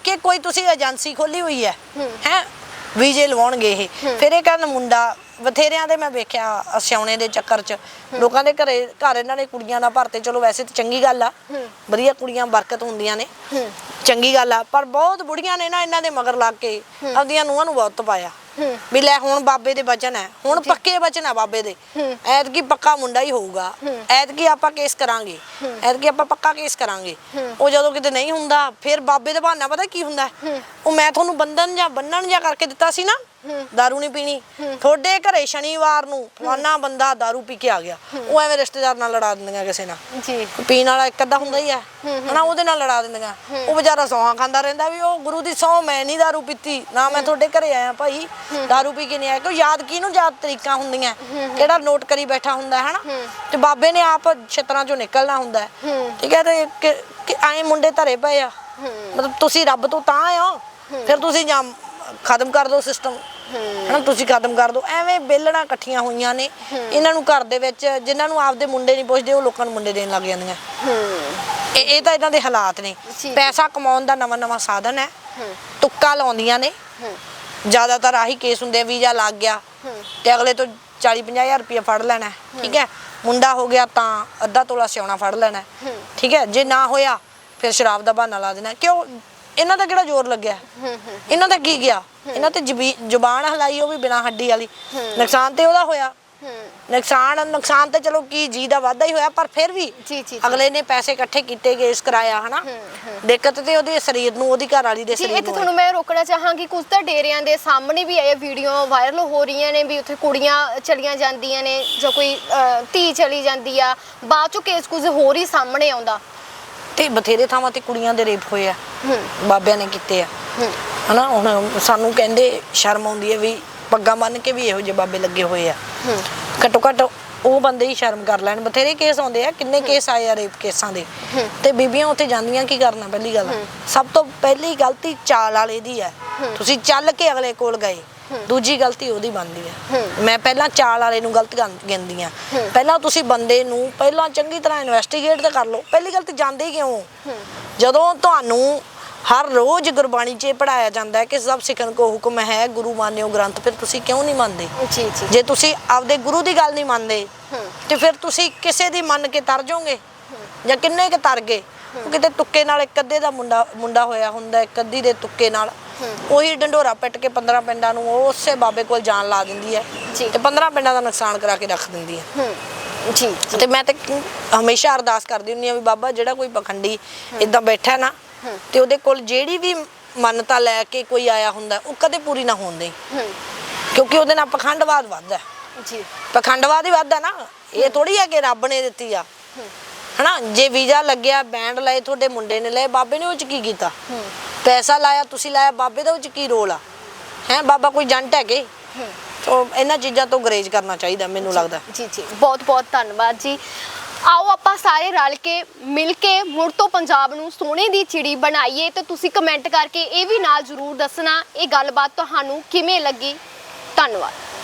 [SPEAKER 2] ਕਿ ਕੋਈ ਤੁਸੀਂ ਏਜੰਸੀ ਖੋਲੀ ਹੋਈ ਹੈ? ਹੈ। ਵੀਜੇ ਲਵਾਉਣਗੇ ਇਹ। ਫਿਰ ਇਹ ਕਹਿੰਦਾ ਮੁੰਡਾ ਬਥੇਰਿਆਂ ਦੇ ਮੈਂ ਵੇਖਿਆ ਸਿਆਉਣੇ ਦੇ ਚੱਕਰ 'ਚ। ਲੋਕਾਂ ਦੇ ਘਰੇ ਘਰ ਇਹਨਾਂ ਨੇ ਕੁੜੀਆਂ ਦਾ ਭਰਤੇ ਚਲੋ ਵੈਸੇ ਤਾਂ ਚੰਗੀ ਗੱਲ ਆ। ਵਧੀਆ ਕੁੜੀਆਂ ਬਰਕਤ ਹੁੰਦੀਆਂ ਨੇ। ਚੰਗੀ ਗੱਲ ਆ ਪਰ ਬਹੁਤ ਬੁੜੀਆਂ ਨੇ ਨਾ ਇਹਨਾਂ ਦੇ ਮਗਰ ਲੱਗ ਕੇ ਆਪਦੀਆਂ ਨੂੰਹਾਂ ਨੂੰ ਬਹੁਤ ਤਪਾਇਆ ਵੀ ਲੈ ਹੁਣ ਬਾਬੇ ਦੇ ਬਚਨ ਹੈ ਹੁਣ ਪੱਕੇ ਬਚਨ ਹੈ ਬਾਬੇ ਦੇ। ਐਤਕੀ ਪੱਕਾ ਮੁੰਡਾ ਹੀ ਹੋਊਗਾ। ਐਤਕੀ ਆਪਾਂ ਕੇਸ ਕਰਾਂਗੇ। ਐਤਕੀ ਆਪਾਂ ਪੱਕਾ ਕੇਸ ਕਰਾਂਗੇ। ਉਹ ਜਦੋਂ ਕਿਤੇ ਨਹੀਂ ਹੁੰਦਾ ਫਿਰ ਬਾਬੇ ਦਾ ਬਹਾਨਾ ਪਤਾ ਕੀ ਹੁੰਦਾ? ਉਹ ਮੈਂ ਤੁਹਾਨੂੰ ਬੰਧਨ ਜਾਂ ਬੰਨਣ ਜਾਂ ਕਰਕੇ ਦਿੱਤਾ ਸੀ ਨਾ ਦਾਰੂ ਨਹੀਂ ਪੀਣੀ ਤੁਹਾਡੇ ਘਰੇ ਸ਼ਨੀਵਾਰ ਨੂੰ ਫਲਾਨਾ ਬੰਦਾ ਦਾਰੂ ਪੀ ਕੇ ਆ ਗਿਆ ਉਹ ਐਵੇਂ ਰਿਸ਼ਤੇਦਾਰ ਨਾਲ ਲੜਾ ਦਿੰਦੀਆਂ ਕਿਸੇ ਨਾਲ
[SPEAKER 1] ਜੀ
[SPEAKER 2] ਪੀਣ ਵਾਲਾ ਇੱਕ ਅੱਧਾ ਹੁੰਦਾ ਹੀ ਆ ਹਨਾ ਉਹਦੇ ਨਾਲ ਲੜਾ ਦਿੰਦੀਆਂ ਉਹ ਵਿਚਾਰਾ ਸੌਹਾਂ ਖਾਂਦਾ ਰਹਿੰਦਾ ਵੀ ਉਹ ਗੁਰੂ ਦੀ ਸੌ ਮੈਂ ਨਹੀਂ ਦਾਰੂ ਪੀਤੀ ਨਾ ਮੈਂ ਤੁਹਾਡੇ ਘਰੇ ਆਇਆ ਭਾਈ ਦਾਰੂ ਪੀ ਕੇ ਨਹੀਂ ਆਇਆ ਕਿਉਂ ਯਾਦ ਕਿਹਨੂੰ ਯਾਦ ਤਰੀਕਾਂ ਹੁੰਦੀਆਂ ਕਿਹੜਾ ਨੋਟ ਕਰੀ ਬੈਠਾ ਹੁੰਦਾ ਹੈ ਹਨਾ ਤੇ ਬਾਬੇ ਨੇ ਆਪ ਛਤਰਾਂ ਚੋਂ ਨਿਕਲਣਾ ਹੁੰਦਾ। ਠੀਕ ਹੈ ਤੇ ਕਿ- ਐ ਮੁੰਡੇ ਧਰੇ ਪਏ ਆ ਮਤਲਬ ਤੁਸੀਂ ਰੱਬ ਤੋਂ ਤਾਂ ਆ ਫਿਰ ਤੁਸੀਂ ਜਾਂ ਖਤਮ ਕਰ ਦਿਓ ਸਿਸਟਮ ਹਨਾ ਤੁਸੀਂ ਖਤਮ ਕਰ ਦਿਓ ਐਵੇਂ ਬੇਲਣਾ ਇਕੱਠੀਆਂ ਹੋਈਆਂ ਨੇ। ਇਹਨਾਂ ਨੂੰ ਘਰ ਦੇ ਵਿੱਚ ਜਿਨ੍ਹਾਂ ਨੂੰ ਆਪਦੇ ਮੁੰਡੇ ਨਹੀਂ ਪੁੱਛਦੇ ਉਹ ਲੋਕਾਂ ਨੂੰ ਮੁੰਡੇ ਦੇਣ ਲੱਗ ਜਾਂਦੀਆਂ। ਇਹ ਇਹ ਤਾਂ ਇਹਨਾਂ ਦੇ ਹਾਲਾਤ ਨੇ। ਪੈਸਾ ਕਮਾਉਣ ਦਾ ਨਵਾਂ ਨਵਾਂ ਸਾਧਨ ਹੈ। ਤੁੱਕਾ ਲਾਉਂਦੀਆਂ ਨੇ। ਜ਼ਿਆਦਾਤਰ ਆਹੀ ਕੇਸ ਹੁੰਦੇ ਆ, ਵੀਜ਼ਾ ਲੱਗ ਗਿਆ। ਤੇ ਅਗਲੇ ਤੋਂ 40 50000 ਰੁਪਏ ਫੜ ਲੈਣਾ ਹੈ, ਠੀਕ ਹੈ? ਮੁੰਡਾ ਹੋ ਗਿਆ ਤਾਂ ਅੱਧਾ ਤੋਲਾ ਸਿਆਉਣਾ ਫੜ ਲੈਣਾ ਹੈ, ਠੀਕ ਹੈ? ਜੇ ਨਾ ਹੋਇਆ ਫਿਰ ਸ਼ਰਾਬ ਦਾ ਬਹਾਨਾ ਲਾ ਦੇਣਾ ਕਿਉਂ? ਇਹਨਾਂ ਦਾ ਕਿਹੜਾ ਜ਼ੋਰ ਲੱਗਿਆ? ਇਹਨਾਂ ਦਾ ਕੀ ਗਿਆ? ਇਹਨਾਂ ਤੇ ਜ਼ਬੀ- ਜ਼ੁਬਾਨ ਹਲਾਈ ਉਹ ਵੀ ਬਿਨਾ ਹੱਡੀ ਵਾਲੀ। ਨੁਕਸਾਨ ਤੇ ਉਹਦਾ ਹੋਇਆ। ਨੁਕਸਾਨ ਨੁਕਸਾਨ ਤੇ ਚਲੋ ਕੀ ਜੀ ਦਾ ਵਾਧਾ ਹੀ ਹੋਇਆ ਪਰ ਫਿਰ ਵੀ। ਅਗਲੇ ਨੇ ਪੈਸੇ ਇਕੱਠੇ ਕੀਤੇ ਕੇਸ ਕਰਾਇਆ ਹਨਾ? ਦਿੱਕਤ ਤੇ ਉਹਦੇ ਸਰੀਰ ਨੂੰ ਉਹਦੀ ਘਰ ਵਾਲੀ ਦੇ ਸਰੀਰ
[SPEAKER 1] ਇੱਥੇ
[SPEAKER 2] ਨੂੰ
[SPEAKER 1] ਤੁਹਾਨੂੰ ਮੈਂ ਰੋਕਣਾ ਚਾਹਾਂਗੀ ਕੁਝ ਤਾਂ ਡੇਰਿਆਂ ਦੇ ਸਾਹਮਣੇ ਵੀ ਇਹ ਵੀਡੀਓ ਵਾਇਰਲ ਹੋ ਰਹੀਆਂ ਨੇ ਵੀ ਉੱਥੇ ਕੁੜੀਆਂ ਚਲੀਆਂ ਜਾਂਦੀਆਂ ਨੇ ਜਾਂ ਕੋਈ ਧੀ ਚਲੀ ਜਾਂਦੀ ਆ। ਬਾਅਦ ਚੋਂ ਕੇਸ ਕੁਝ ਹੋਰ ਹੀ ਸਾਹਮਣੇ ਆਉਂਦਾ।
[SPEAKER 2] ਤੇ ਬਥੇਰੇ ਥਾਵਾਂ ਤੇ ਕੁੜੀਆਂ ਦੇ ਰੇਪ ਹੋਏ ਆ।
[SPEAKER 1] ਹੂੰ।
[SPEAKER 2] ਬਾਬਿਆਂ ਨੇ ਕੀਤੇ ਆ।
[SPEAKER 1] ਹੂੰ।
[SPEAKER 2] ਹਨਾ ਹੁਣ ਸਾਨੂੰ ਕਹਿੰਦੇ ਸ਼ਰਮ ਆਉਂਦੀ ਹੈ ਵੀ ਪੱਗਾਂ ਬੰਨ ਕੇ ਵੀ ਇਹੋ ਜਿਹੇ ਬਾਬੇ ਲੱਗੇ ਹੋਏ ਆ।
[SPEAKER 1] ਹੂੰ।
[SPEAKER 2] ਘੱਟੋ ਘੱਟ ਉਹ ਬੰਦੇ ਹੀ ਸ਼ਰਮ ਕਰ ਲੈਣ। ਬਥੇਰੇ ਕੇਸ ਆਉਂਦੇ ਆ ਕਿੰਨੇ ਕੇਸ ਆਏ ਆ ਰੇਪ ਕੇਸਾਂ ਦੇ। ਤੇ ਬੀਬੀਆਂ ਉੱਥੇ ਜਾਂਦੀਆਂ ਕੀ ਕਰਨਾ ਪਹਿਲੀ ਗੱਲ। ਸਭ ਤੋਂ ਪਹਿਲੀ ਗਲਤੀ ਚਾਲ ਵਾਲੇ ਦੀ ਹੈ। ਤੁਸੀਂ ਚੱਲ ਕੇ ਅਗਲੇ ਕੋਲ ਗਏ। ਦੂਜੀ ਗਲਤੀ ਉਹਦੀ ਬਣਦੀ ਹੈ। ਮੈਂ ਪਹਿਲਾਂ ਚਾਲ ਵਾਲੇ ਨੂੰ ਗਲਤ ਗਿਣਦੀ ਆ ਪਹਿਲਾਂ ਤੁਸੀਂ ਬੰਦੇ ਨੂੰ ਪਹਿਲਾਂ ਚੰਗੀ ਤਰ੍ਹਾਂ ਇਨਵੈਸਟੀਗੇਟ ਤਾਂ ਕਰ ਲਓ ਪਹਿਲੀ ਗਲਤੀ ਜਾਂਦੇ ਹੀ। ਕਿਉਂ ਜਦੋਂ ਤੁਹਾਨੂੰ ਹਰ ਰੋਜ਼ ਗੁਰਬਾਣੀ 'ਚ ਪੜਾਇਆ ਜਾਂਦਾ ਹੈ ਕਿ ਸਭ ਸਿੱਖਣ ਕੋ ਹੁਕਮ ਹੈ ਗੁਰੂ ਮਾਨਿਓ ਗ੍ਰੰਥ ਫਿਰ ਤੁਸੀਂ ਕਿਉਂ ਨਹੀਂ ਮੰਨਦੇ?
[SPEAKER 1] ਜੀ ਜੀ।
[SPEAKER 2] ਜੇ ਤੁਸੀਂ ਆਪਦੇ ਗੁਰੂ ਦੀ ਗੱਲ ਨਹੀਂ ਮੰਨਦੇ ਤੇ ਫਿਰ ਤੁਸੀਂ ਕਿਸੇ ਦੀ ਮੰਨ ਕੇ ਤਰ ਜਾਓਗੇ? ਜਾਂ ਕਿੰਨੇ ਕੁ ਤਰ ਗਏ? ਕਿਤੇ ਤੁੱਕੇ ਨਾਲ ਇੱਕ ਅੱਧੇ ਦਾ ਮੁੰਡਾ ਮੁੰਡਾ ਹੋਇਆ ਹੁੰਦਾ ਇੱਕ ਅੱਧੀ ਦੇ ਤੁੱਕੇ ਨਾਲ ਉਹੀ ਢੰਡੋਰਾ ਪਿੱਟ ਕੇ 15 ਪਿੰਡਾਂ ਨੂੰ ਉਹ ਉਸੇ ਬਾਬੇ ਕੋਲ ਜਾਨ ਲਾ ਦਿੰਦੀ ਹੈ
[SPEAKER 1] ਜੀ।
[SPEAKER 2] ਤੇ 15 ਪਿੰਡਾਂ ਦਾ ਨੁਕਸਾਨ ਕਰਾ ਕੇ ਰੱਖ ਦਿੰਦੀ ਹੈ।
[SPEAKER 1] ਹੂੰ। ਜੀ ਜੀ।
[SPEAKER 2] ਤੇ ਮੈਂ ਤੇ ਹਮੇਸ਼ਾ ਅਰਦਾਸ ਕਰਦੀ ਹੁੰਦੀ ਆ ਵੀ ਬਾਬਾ ਜਿਹੜਾ ਕੋਈ ਪਖੰਡੀ ਇਦਾਂ ਬੈਠਾ ਨਾ ਤੇ ਉਹਦੇ ਕੋਲ ਜਿਹੜੀ ਵੀ ਮੰਨਤਾ ਲੈ ਕੇ ਕੋਈ ਆਇਆ ਹੁੰਦਾ ਉਹ ਕਦੇ ਪੂਰੀ ਨਾ ਹੋਣ ਦੇ।
[SPEAKER 1] ਹੂੰ।
[SPEAKER 2] ਕਿਉਂਕਿ ਉਹਦੇ ਨਾਲ ਪਖੰਡਵਾਦ ਵੱਧਦਾ। ਹੈ
[SPEAKER 1] ਜੀ।
[SPEAKER 2] ਪਖੰਡਵਾਦ ਹੀ ਵੱਧਦਾ ਨਾ। ਇਹ ਥੋੜੀ ਹੈ ਕਿ ਰੱਬ ਨੇ ਦਿੱਤੀ ਆ। ਹਨਾ ਜੇ ਵੀਜ਼ਾ ਲੱਗਿਆ ਬੈਂਡ ਲਏ ਤੁਹਾਡੇ ਮੁੰਡੇ ਨੇ ਲਏ ਬਾਬੇ ਨੇ ਉਹ ਚ ਕੀ ਕੀਤਾ? ਪੈਸਾ ਲਾਇਆ ਤੁਸੀਂ ਲਾਇਆ ਬਾਬੇ ਦਾ ਉਹ ਚ ਕੀ ਰੋਲ ਆ? ਹੈ ਬਾਬਾ ਕੋਈ ਜੰਟ ਹੈਗੇ? ਤੋ ਇਹਨਾਂ ਚੀਜ਼ਾਂ ਤੋਂ ਗਰੇਜ ਕਰਨਾ ਚਾਹੀਦਾ ਮੈਨੂੰ ਲੱਗਦਾ।
[SPEAKER 1] ਜੀ ਜੀ ਬਹੁਤ ਬਹੁਤ ਧੰਨਵਾਦ ਜੀ। ਆਓ ਆਪਾਂ ਸਾਰੇ ਰਲ ਕੇ ਮਿਲ ਕੇ ਮੁੜ ਤੋਂ ਪੰਜਾਬ ਨੂੰ ਸੋਨੇ ਦੀ ਚਿੜੀ ਬਣਾਈਏ ਤੇ ਤੁਸੀਂ ਕਮੈਂਟ ਕਰਕੇ ਇਹ ਵੀ ਨਾਲ ਜ਼ਰੂਰ ਦੱਸਣਾ ਇਹ ਗੱਲਬਾਤ ਤੁਹਾਨੂੰ ਕਿਵੇਂ ਲੱਗੀ? ਧੰਨਵਾਦ।